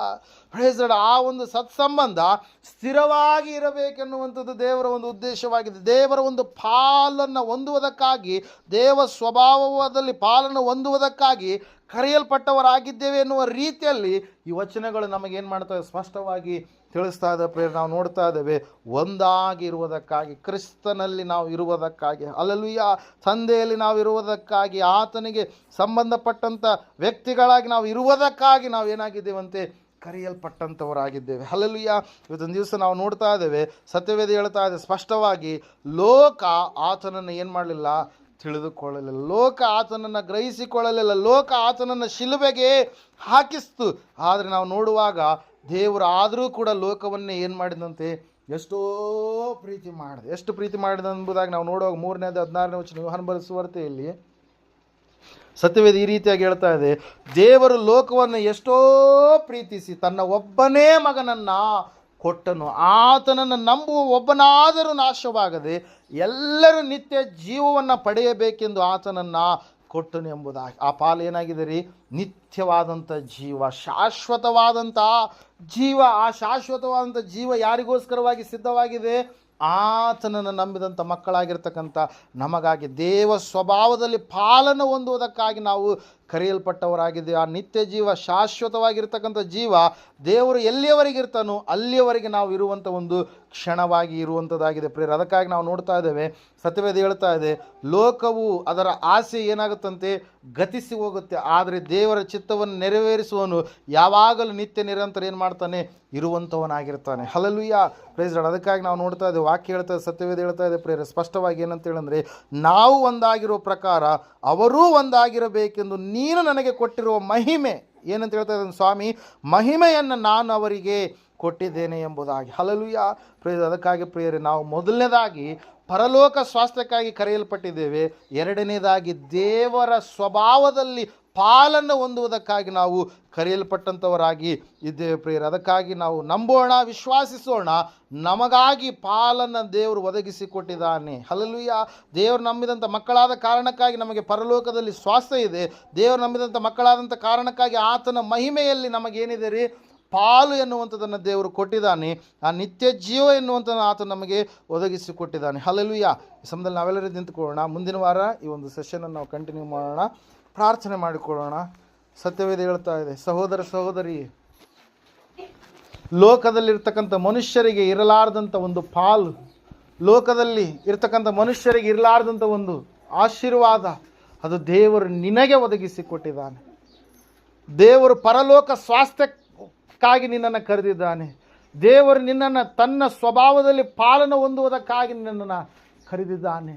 ಪ್ರೇಸಡ್ ಆ ಒಂದು ಸತ್ಸಂಬಂಧ ಸ್ಥಿರವಾಗಿ ಇರಬೇಕೆನ್ನುವಂಥದ್ದು ದೇವರ ಒಂದು ಉದ್ದೇಶವಾಗಿದೆ. ದೇವರ ಒಂದು ಪಾಲನ್ನು ಹೊಂದುವುದಕ್ಕಾಗಿ, ದೇವ ಸ್ವಭಾವದಲ್ಲಿ ಪಾಲನ್ನು ಹೊಂದುವುದಕ್ಕಾಗಿ ಕರೆಯಲ್ಪಟ್ಟವರಾಗಿದ್ದೇವೆ ಎನ್ನುವ ರೀತಿಯಲ್ಲಿ ಈ ವಚನಗಳು ನಮಗೇನು ಮಾಡ್ತವೆ ಸ್ಪಷ್ಟವಾಗಿ ತಿಳಿಸ್ತಾ ಇದ್ದ ನಾವು ನೋಡ್ತಾ ಇದ್ದೇವೆ, ಒಂದಾಗಿರುವುದಕ್ಕಾಗಿ, ಕ್ರಿಸ್ತನಲ್ಲಿ ನಾವು ಇರುವುದಕ್ಕಾಗಿ ಅಲ್ಲಲುಯ್ಯ ತಂದೆಯಲ್ಲಿ ನಾವು ಇರುವುದಕ್ಕಾಗಿ, ಆತನಿಗೆ ಸಂಬಂಧಪಟ್ಟಂಥ ವ್ಯಕ್ತಿಗಳಾಗಿ ನಾವು ಇರುವುದಕ್ಕಾಗಿ ನಾವು ಏನಾಗಿದ್ದೇವಂತೆ ಕರೆಯಲ್ಪಟ್ಟಂಥವರಾಗಿದ್ದೇವೆ ಹಲಲುಯ್ಯ ಇವತ್ತೊಂದು ದಿವಸ ನಾವು ನೋಡ್ತಾ ಇದ್ದೇವೆ, ಸತ್ಯವೇದ ಹೇಳ್ತಾ ಇದೆ ಸ್ಪಷ್ಟವಾಗಿ, ಲೋಕ ಆತನನ್ನು ಏನು ಮಾಡಲಿಲ್ಲ? ತಿಳಿದುಕೊಳ್ಳಲಿಲ್ಲ. ಲೋಕ ಆತನನ್ನು ಗ್ರಹಿಸಿಕೊಳ್ಳಲಿಲ್ಲ. ಲೋಕ ಆತನನ್ನು ಶಿಲುಬೆಗೆ ಹಾಕಿಸ್ತು. ಆದರೆ ನಾವು ನೋಡುವಾಗ ದೇವರು ಆದರೂ ಕೂಡ ಲೋಕವನ್ನೇ ಏನು ಮಾಡಿದಂತೆ? ಎಷ್ಟೋ ಪ್ರೀತಿ ಮಾಡಿದೆ. ಎಷ್ಟು ಪ್ರೀತಿ ಮಾಡಿದೆ ಎಂಬುದಾಗಿ ನಾವು ನೋಡುವಾಗ ಮೂರನೇದು ಹದಿನಾರನೇ ವಚನ ವಿವಾಹ ಬರೆದ ಸುವಾರ್ತೆಯಲ್ಲಿ ಸತ್ಯವೇದ ಈ ರೀತಿಯಾಗಿ ಹೇಳ್ತಾ ಇದೆ, ದೇವರು ಲೋಕವನ್ನು ಎಷ್ಟೋ ಪ್ರೀತಿಸಿ ತನ್ನ ಒಬ್ಬನೇ ಮಗನನ್ನು ಕೊಟ್ಟನು, ಆತನನ್ನು ನಂಬುವ ಒಬ್ಬನಾದರೂ ನಾಶವಾಗದೆ ಎಲ್ಲರೂ ನಿತ್ಯ ಜೀವವನ್ನು ಪಡೆಯಬೇಕೆಂದು ಆತನನ್ನು ಕೊಟ್ಟನು ಎಂಬುದಾಗಿ. ಆ ಪಾಲು ಏನಾಗಿದೆ ರೀ? ನಿತ್ಯವಾದಂಥ ಜೀವ ಶಾಶ್ವತವಾದಂಥ ಜೀವ, ಆ ಶಾಶ್ವತವಾದಂಥ ಜೀವ ಯಾರಿಗೋಸ್ಕರವಾಗಿ ಸಿದ್ಧವಾಗಿದೆ? ಆತನನ್ನು ನಂಬಿದಂಥ ಮಕ್ಕಳಾಗಿರ್ತಕ್ಕಂಥ ನಮಗಾಗಿ ದೇವ ಸ್ವಭಾವದಲ್ಲಿ ಪಾಲನ ಹೊಂದುವುದಕ್ಕಾಗಿ ನಾವು ಕರೆಯಲ್ಪಟ್ಟವರಾಗಿದ್ದೇವೆ ಆ ನಿತ್ಯ ಜೀವ, ಶಾಶ್ವತವಾಗಿರ್ತಕ್ಕಂಥ ಜೀವ, ದೇವರು ಎಲ್ಲಿಯವರೆಗಿರ್ತಾನೋ ಅಲ್ಲಿಯವರೆಗೆ ನಾವು ಇರುವಂಥ ಒಂದು ಕ್ಷಣವಾಗಿ ಇರುವಂಥದ್ದಾಗಿದೆ. ಪ್ರೇರ ಅದಕ್ಕಾಗಿ ನಾವು ನೋಡ್ತಾ ಇದ್ದೇವೆ, ಸತ್ಯವೇದ ಹೇಳ್ತಾ ಇದೆ, ಲೋಕವು ಅದರ ಆಸೆ ಏನಾಗುತ್ತಂತೆ? ಗತಿಸಿ ಹೋಗುತ್ತೆ. ಆದರೆ ದೇವರ ಚಿತ್ತವನ್ನು ನೆರವೇರಿಸುವನು ಯಾವಾಗಲೂ ನಿತ್ಯ ನಿರಂತರ ಏನು ಮಾಡ್ತಾನೆ? ಇರುವಂಥವನಾಗಿರ್ತಾನೆ. Hallelujah Lord. ಅದಕ್ಕಾಗಿ ನಾವು ನೋಡ್ತಾ ಇದ್ದೇವೆ, ವಾಕ್ಯ ಹೇಳ್ತಾ ಸತ್ಯವೇದ ಹೇಳ್ತಾ ಇದೆ ಪ್ರೇರ ಸ್ಪಷ್ಟವಾಗಿ ಏನಂತ ಹೇಳಂದ್ರೆ ನಾವು ಒಂದಾಗಿರೋ ಪ್ರಕಾರ, ಅವರೂ ಒಂದಾಗಿರಬೇಕೆಂದು ನೀನು ನನಗೆ ಕೊಟ್ಟಿರುವ ಮಹಿಮೆ. ಏನಂತ ಹೇಳ್ತಾ ಇದ್ದಾನೆ ಸ್ವಾಮಿ? ಮಹಿಮೆಯನ್ನು ನಾನು ಅವರಿಗೆ ಕೊಟ್ಟಿದ್ದೇನೆ ಎಂಬುದಾಗಿ. ಹಲಲುಯ್ಯ ಪ್ರಿಯ ಅದಕ್ಕಾಗಿ ಪ್ರಿಯರೇ, ನಾವು ಮೊದಲನೇದಾಗಿ ಪರಲೋಕ ಸ್ವಾಸ್ಥ್ಯಕ್ಕಾಗಿ ಕರೆಯಲ್ಪಟ್ಟಿದ್ದೇವೆ. ಎರಡನೇದಾಗಿ ದೇವರ ಸ್ವಭಾವದಲ್ಲಿ ಪಾಲನ್ನು ಹೊಂದುವುದಕ್ಕಾಗಿ ನಾವು ಕರೆಯಲ್ಪಟ್ಟಂಥವರಾಗಿ ಇದ್ದೇವೆ ಪ್ರಿಯರು. ಅದಕ್ಕಾಗಿ ನಾವು ನಂಬೋಣ, ವಿಶ್ವಾಸಿಸೋಣ. ನಮಗಾಗಿ ಪಾಲನ್ನು ದೇವರು ಒದಗಿಸಿಕೊಟ್ಟಿದ್ದಾನೆ. ಹಲಲುಯ್ಯ ದೇವರು ನಂಬಿದಂಥ ಮಕ್ಕಳಾದ ಕಾರಣಕ್ಕಾಗಿ ನಮಗೆ ಪರಲೋಕದಲ್ಲಿ ಸ್ವಾಸ್ಥ್ಯ ಇದೆ. ದೇವರು ನಂಬಿದಂಥ ಮಕ್ಕಳಾದಂಥ ಕಾರಣಕ್ಕಾಗಿ ಆತನ ಮಹಿಮೆಯಲ್ಲಿ ನಮಗೇನಿದೆ ರೀ? ಪಾಲು ಎನ್ನುವಂಥದ್ದನ್ನು ದೇವರು ಕೊಟ್ಟಿದ್ದಾನೆ. ಆ ನಿತ್ಯ ಜೀವ ಎನ್ನುವಂಥದ್ದು ಆತ ನಮಗೆ ಒದಗಿಸಿಕೊಟ್ಟಿದ್ದಾನೆ. ಹಲಲುಯ್ಯ ಈ ಸಮಯದಲ್ಲಿ ನಾವೆಲ್ಲರೂ ನಿಂತುಕೊಳ್ಳೋಣ. ಮುಂದಿನ ವಾರ ಈ ಒಂದು ಸೆಷನನ್ನು ನಾವು ಕಂಟಿನ್ಯೂ ಮಾಡೋಣ. ಪ್ರಾರ್ಥನೆ ಮಾಡಿಕೊಳ್ಳೋಣ. ಸತ್ಯವೇದ ಹೇಳ್ತಾ ಇದೆ, ಸಹೋದರ ಸಹೋದರಿ, ಲೋಕದಲ್ಲಿರ್ತಕ್ಕಂಥ ಮನುಷ್ಯರಿಗೆ ಇರಲಾರ್ದಂಥ ಒಂದು ಪಾಲು, ಲೋಕದಲ್ಲಿ ಇರ್ತಕ್ಕಂಥ ಮನುಷ್ಯರಿಗೆ ಇರಲಾರ್ದಂಥ ಒಂದು ಆಶೀರ್ವಾದ, ಅದು ದೇವರು ನಿನಗೆ ಒದಗಿಸಿಕೊಟ್ಟಿದ್ದಾನೆ ದೇವರು ಪರಲೋಕ ಸ್ವಾಸ್ಥ್ಯಕ್ಕಾಗಿ ನಿನ್ನನ್ನು ಕರೆದಿದ್ದಾನೆ. ದೇವರು ನಿನ್ನನ್ನು ತನ್ನ ಸ್ವಭಾವದಲ್ಲಿ ಪಾಲನ ಹೊಂದುವುದಕ್ಕಾಗಿ ನಿನ್ನನ್ನು ಕರೆದಿದ್ದಾನೆ.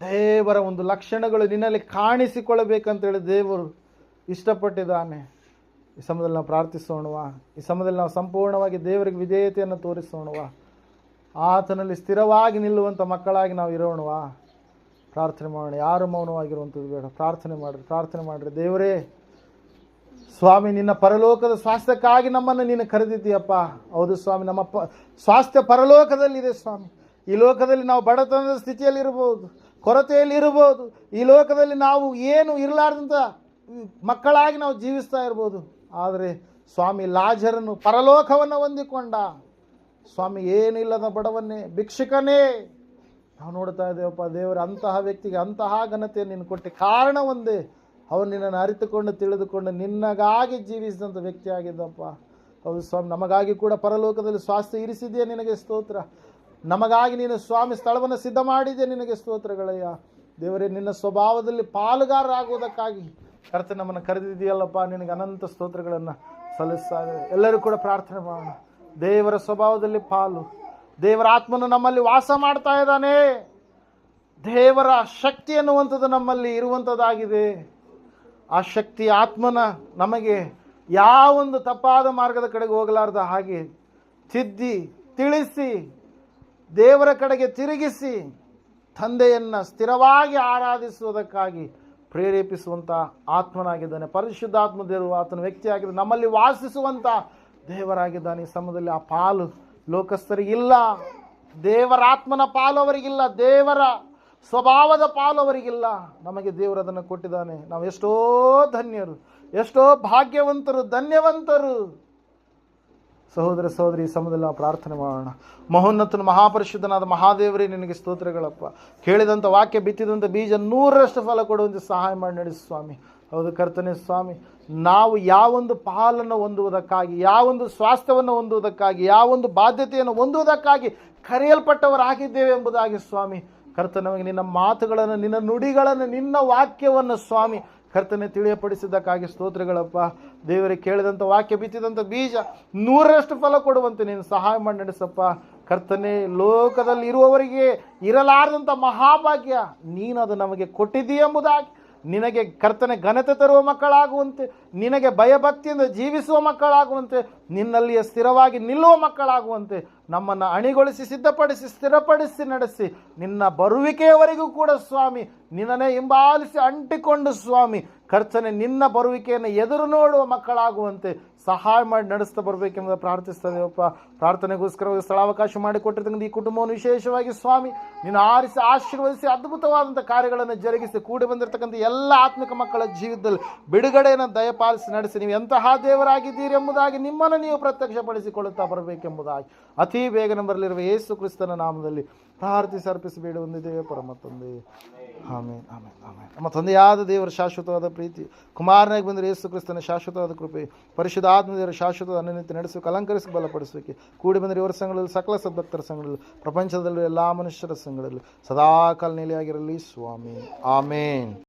ದೇವರ ಒಂದು ಲಕ್ಷಣಗಳು ನಿನ್ನಲ್ಲಿ ಕಾಣಿಸಿಕೊಳ್ಳಬೇಕಂತೇಳಿ ದೇವರು ಇಷ್ಟಪಟ್ಟಿದ್ದಾನೆ. ಈ ಸಮಯದಲ್ಲಿ ನಾವು ಪ್ರಾರ್ಥಿಸೋಣವಾ. ಈ ಸಮಯದಲ್ಲಿ ನಾವು ಸಂಪೂರ್ಣವಾಗಿ ದೇವರಿಗೆ ವಿಧೇಯತೆಯನ್ನು ತೋರಿಸೋಣವಾ. ಆತನಲ್ಲಿ ಸ್ಥಿರವಾಗಿ ನಿಲ್ಲುವಂಥ ಮಕ್ಕಳಾಗಿ ನಾವು ಇರೋಣವಾ. ಪ್ರಾರ್ಥನೆ ಮಾಡೋಣ. ಯಾರು ಮೌನವಾಗಿರುವಂಥದ್ದು ಬೇಡ. ಪ್ರಾರ್ಥನೆ ಮಾಡಿರಿ. ಪ್ರಾರ್ಥನೆ ಮಾಡಿರಿ. ದೇವರೇ, ಸ್ವಾಮಿ, ನಿನ್ನ ಪರಲೋಕದ ಸ್ವಾಸ್ಥ್ಯಕ್ಕಾಗಿ ನಮ್ಮನ್ನು ನೀನು ಕರೆದಿದ್ದೀಯಪ್ಪ. ಹೌದು ಸ್ವಾಮಿ, ನಮ್ಮ ಸ್ವಾಸ್ಥ್ಯ ಪರಲೋಕದಲ್ಲಿದೆ ಸ್ವಾಮಿ. ಈ ಲೋಕದಲ್ಲಿ ನಾವು ಬಡತನದ ಸ್ಥಿತಿಯಲ್ಲಿ ಇರಬಹುದು ಕೊರತೆಯಲ್ಲಿ ಇರಬಹುದು ಈ ಲೋಕದಲ್ಲಿ ನಾವು ಏನು ಇರಲಾರ್ದಂಥ ಮಕ್ಕಳಾಗಿ ನಾವು ಜೀವಿಸ್ತಾ ಇರ್ಬೋದು. ಆದರೆ ಸ್ವಾಮಿ ಲಾಜರನ್ನು ಪರಲೋಕವನ್ನು ಹೊಂದಿಕೊಂಡ. ಸ್ವಾಮಿ ಏನಿಲ್ಲದ ಬಡವನ್ನೇ, ಭಿಕ್ಷುಕನೇ. ನಾವು ನೋಡ್ತಾ ಇದ್ದೇವಪ್ಪ ದೇವರ, ಅಂತಹ ವ್ಯಕ್ತಿಗೆ ಅಂತಹ ಘನತೆ ನೀನು ಕೊಟ್ಟ ಕಾರಣ ಒಂದೇ. ಅವನು ನಿನ್ನನ್ನು ಅರಿತುಕೊಂಡು ತಿಳಿದುಕೊಂಡು ನಿನ್ನಗಾಗಿ ಜೀವಿಸಿದಂಥ ವ್ಯಕ್ತಿ ಆಗಿದ್ದಪ್ಪ ಹೌದು ಸ್ವಾಮಿ, ನಮಗಾಗಿ ಕೂಡ ಪರಲೋಕದಲ್ಲಿ ಸ್ವಾಸ್ಥ್ಯ ಇರಿಸಿದೆಯಾ ನಿನಗೆ ಸ್ತೋತ್ರ? ನಮಗಾಗಿ ನೀನು ಸ್ವಾಮಿ ಸ್ಥಳವನ್ನು ಸಿದ್ಧ ಮಾಡಿದೆ ನಿನಗೆ ಸ್ತೋತ್ರಗಳಯ್ಯ. ದೇವರೇ, ನಿನ್ನ ಸ್ವಭಾವದಲ್ಲಿ ಪಾಲುಗಾರರಾಗುವುದಕ್ಕಾಗಿ ಕರ್ತ ನಮ್ಮನ್ನು ಕರೆದಿದೆಯಲ್ಲಪ್ಪ ನಿನಗೆ ಅನಂತ ಸ್ತೋತ್ರಗಳನ್ನು ಸಲ್ಲಿಸ್ತಾರೆ ಎಲ್ಲರೂ ಕೂಡ ಪ್ರಾರ್ಥನೆ ಮಾಡೋಣ. ದೇವರ ಸ್ವಭಾವದಲ್ಲಿ ಪಾಲು. ದೇವರ ಆತ್ಮನು ನಮ್ಮಲ್ಲಿ ವಾಸ ಮಾಡ್ತಾ ಇದ್ದಾನೆ. ದೇವರ ಶಕ್ತಿ ಅನ್ನುವಂಥದ್ದು ನಮ್ಮಲ್ಲಿ ಇರುವಂಥದ್ದಾಗಿದೆ. ಆ ಶಕ್ತಿ ಆತ್ಮನ ನಮಗೆ ಯಾವೊಂದು ತಪ್ಪಾದ ಮಾರ್ಗದ ಕಡೆಗೆ ಹೋಗಲಾರ್ದ ಹಾಗೆ ತಿದ್ದಿ, ತಿಳಿಸಿ ದೇವರ ಕಡೆಗೆ ತಿರುಗಿಸಿ ತಂದೆಯನ್ನು ಸ್ಥಿರವಾಗಿ ಆರಾಧಿಸುವುದಕ್ಕಾಗಿ ಪ್ರೇರೇಪಿಸುವಂಥ ಆತ್ಮನಾಗಿದ್ದಾನೆ. ಪರಿಶುದ್ಧಾತ್ಮ ದೇವರು ಆತನ ವ್ಯಕ್ತಿಯಾಗಿದ್ದು ನಮ್ಮಲ್ಲಿ ವಾಸಿಸುವಂಥ ದೇವರಾಗಿದ್ದಾನೆ. ಈ ಸಮಯದಲ್ಲಿ ಆ ಪಾಲು ಲೋಕಸ್ಥರಿಗಿಲ್ಲ ದೇವರಾತ್ಮನ ಪಾಲು ಅವರಿಗಿಲ್ಲ ದೇವರ ಸ್ವಭಾವದ ಪಾಲು ಅವರಿಗಿಲ್ಲ ನಮಗೆ ದೇವರು ಅದನ್ನು ಕೊಟ್ಟಿದ್ದಾನೆ. ನಾವು ಎಷ್ಟೋ ಧನ್ಯರು, ಎಷ್ಟೋ ಭಾಗ್ಯವಂತರು, ಧನ್ಯವಂತರು. ಸಹೋದರ ಸಹೋದರಿ, ಈ ಸಮಯದಲ್ಲಿ ನಾವು ಪ್ರಾರ್ಥನೆ ಮಾಡೋಣ. ಮಹೋನ್ನತನ ಮಹಾಪರಿಶುದ್ಧನಾದ ಮಹಾದೇವರೇ, ನಿನಗೆ ಸ್ತೋತ್ರಗಳಪ್ಪ. ಕೇಳಿದಂಥ ವಾಕ್ಯ ಬಿತ್ತಿದಂಥ ಬೀಜ ನೂರರಷ್ಟು ಫಲ ಕೊಡುವಂತೆ ಸಹಾಯ ಮಾಡಿ ನಡೆಸಿ ಸ್ವಾಮಿ. ಹೌದು ಕರ್ತನೆ ಸ್ವಾಮಿ, ನಾವು ಯಾವೊಂದು ಪಾಲನ್ನು ಹೊಂದುವುದಕ್ಕಾಗಿ, ಯಾವೊಂದು ಸ್ವಾಸ್ಥ್ಯವನ್ನು ಹೊಂದುವುದಕ್ಕಾಗಿ, ಯಾವೊಂದು ಬಾಧ್ಯತೆಯನ್ನು ಹೊಂದುವುದಕ್ಕಾಗಿ ಕರೆಯಲ್ಪಟ್ಟವರಾಗಿದ್ದೇವೆ ಎಂಬುದಾಗಿ ಸ್ವಾಮಿ. ಕರ್ತನವಾಗಿ ನಿನ್ನ ಮಾತುಗಳನ್ನು, ನಿನ್ನ ನುಡಿಗಳನ್ನು, ನಿನ್ನ ವಾಕ್ಯವನ್ನು ಸ್ವಾಮಿ ಕರ್ತನೆ ತಿಳಿಯಪಡಿಸಿದ್ದಕ್ಕಾಗಿ ಸ್ತೋತ್ರಗಳಪ್ಪ. ದೇವರಿಗೆ ಕೇಳಿದಂಥ ವಾಕ್ಯ ಬಿತ್ತಿದಂಥ ಬೀಜ ನೂರರಷ್ಟು ಫಲ ಕೊಡುವಂತೆ ನೀನು ಸಹಾಯ ಮಾಡಿ ನಡೆಸಪ್ಪ. ಕರ್ತನೆ, ಲೋಕದಲ್ಲಿ ಇರುವವರಿಗೆ ಇರಲಾರದಂಥ ಮಹಾಭಾಗ್ಯ, ನೀನು ಅದು ನಮಗೆ ಕೊಟ್ಟಿದ್ದೀ ಎಂಬುದಾಗಿ. ನಿನಗೆ ಕರ್ತನೆ ಘನತೆ ತರುವ ಮಕ್ಕಳಾಗುವಂತೆ, ನಿನಗೆ ಭಯಭಕ್ತಿಯಿಂದ ಜೀವಿಸುವ ಮಕ್ಕಳಾಗುವಂತೆ, ನಿನ್ನಲ್ಲಿಯೇ ಸ್ಥಿರವಾಗಿ ನಿಲ್ಲುವ ಮಕ್ಕಳಾಗುವಂತೆ ನಮ್ಮನ್ನು ಅಣಿಗೊಳಿಸಿ, ಸಿದ್ಧಪಡಿಸಿ, ಸ್ಥಿರಪಡಿಸಿ ನಡೆಸಿ. ನಿನ್ನ ಬರುವಿಕೆಯವರೆಗೂ ಕೂಡ ಸ್ವಾಮಿ, ನಿನ್ನನ್ನೇ ಹಿಂಬಾಲಿಸಿ ಅಂಟಿಕೊಂಡು ಸ್ವಾಮಿ. ಖರ್ಚನೆ ನಿನ್ನ ಬರುವಿಕೆಯನ್ನು ಎದುರು ನೋಡುವ ಮಕ್ಕಳಾಗುವಂತೆ ಸಹಾಯ ಮಾಡಿ ನಡೆಸ್ತಾ ಬರಬೇಕೆಂಬುದು ಪ್ರಾರ್ಥಿಸ್ತೇವಪ್ಪ ಪ್ರಾರ್ಥನೆಗೋಸ್ಕರ ಸ್ಥಳಾವಕಾಶ ಮಾಡಿಕೊಟ್ಟಿರ್ತಕ್ಕಂಥ ಈ ಕುಟುಂಬವನ್ನು ವಿಶೇಷವಾಗಿ ಸ್ವಾಮಿ ನೀನು ಆರಿಸಿ, ಆಶೀರ್ವದಿಸಿ, ಅದ್ಭುತವಾದಂಥ ಕಾರ್ಯಗಳನ್ನು ಜರುಗಿಸಿ, ಕೂಡಿ ಬಂದಿರತಕ್ಕಂಥ ಎಲ್ಲ ಆತ್ಮಿಕ ಮಕ್ಕಳ ಜೀವಿತದಲ್ಲಿ ಬಿಡುಗಡೆಯನ್ನು ದಯಪಾಲಿಸಿ ನಡೆಸಿ. ನೀವು ಎಂತಹ ದೇವರಾಗಿದ್ದೀರಿ ಎಂಬುದಾಗಿ ನಿಮ್ಮನ್ನು ನೀವು ಪ್ರತ್ಯಕ್ಷಪಡಿಸಿಕೊಳ್ಳುತ್ತಾ ಬರಬೇಕೆಂಬುದಾಗಿ. ಅತಿ ಬೇಗನೆ ಬರಲಿರುವ ಯೇಸು ಕ್ರಿಸ್ತನ ನಾಮದಲ್ಲಿ ಪ್ರಾರ್ಥಿಸಿ ಅರ್ಪಿಸಬೇಡಿ ಹೊಂದಿದ್ದೇವೆ ಪರಮ ತಂದೆ ಆಮೇಲೆ ಆಮೇಲೆ ಆಮೇಲೆ ನಮ್ಮ ತಂದೆಯಾದ ದೇವರ ಶಾಶ್ವತವಾದ ಪ್ರೀತಿ, ಕುಮಾರನಾಗಿ ಬಂದರೆ ಯೇಸು ಕ್ರಿಸ್ತನ ಶಾಶ್ವತವಾದ ಕೃಪೆ, ಪರಿಶುದ್ಧ ಆತ್ಮದೇವರ ಶಾಶ್ವತ ಅನ್ಯನಿತ್ಯ ನಡೆಸಬೇಕು ಅಲಂಕರಿಸಿ ಬಲಪಡಿಸಬೇಕು ಕೂಡಿ ಬಂದರೆ ಇವರ ಸಂಘಗಳಲ್ಲಿ, ಸಕಲ ಸದ್ಭಕ್ತರ ಸಂಘಗಳಲ್ಲಿ, ಪ್ರಪಂಚದಲ್ಲೂ ಎಲ್ಲ ಮನುಷ್ಯರ ಸಂಘಗಳಲ್ಲಿ ಸದಾಕಾಲ ನೆಲೆಯಾಗಿರಲಿ ಸ್ವಾಮಿ. ಆಮೇನ್.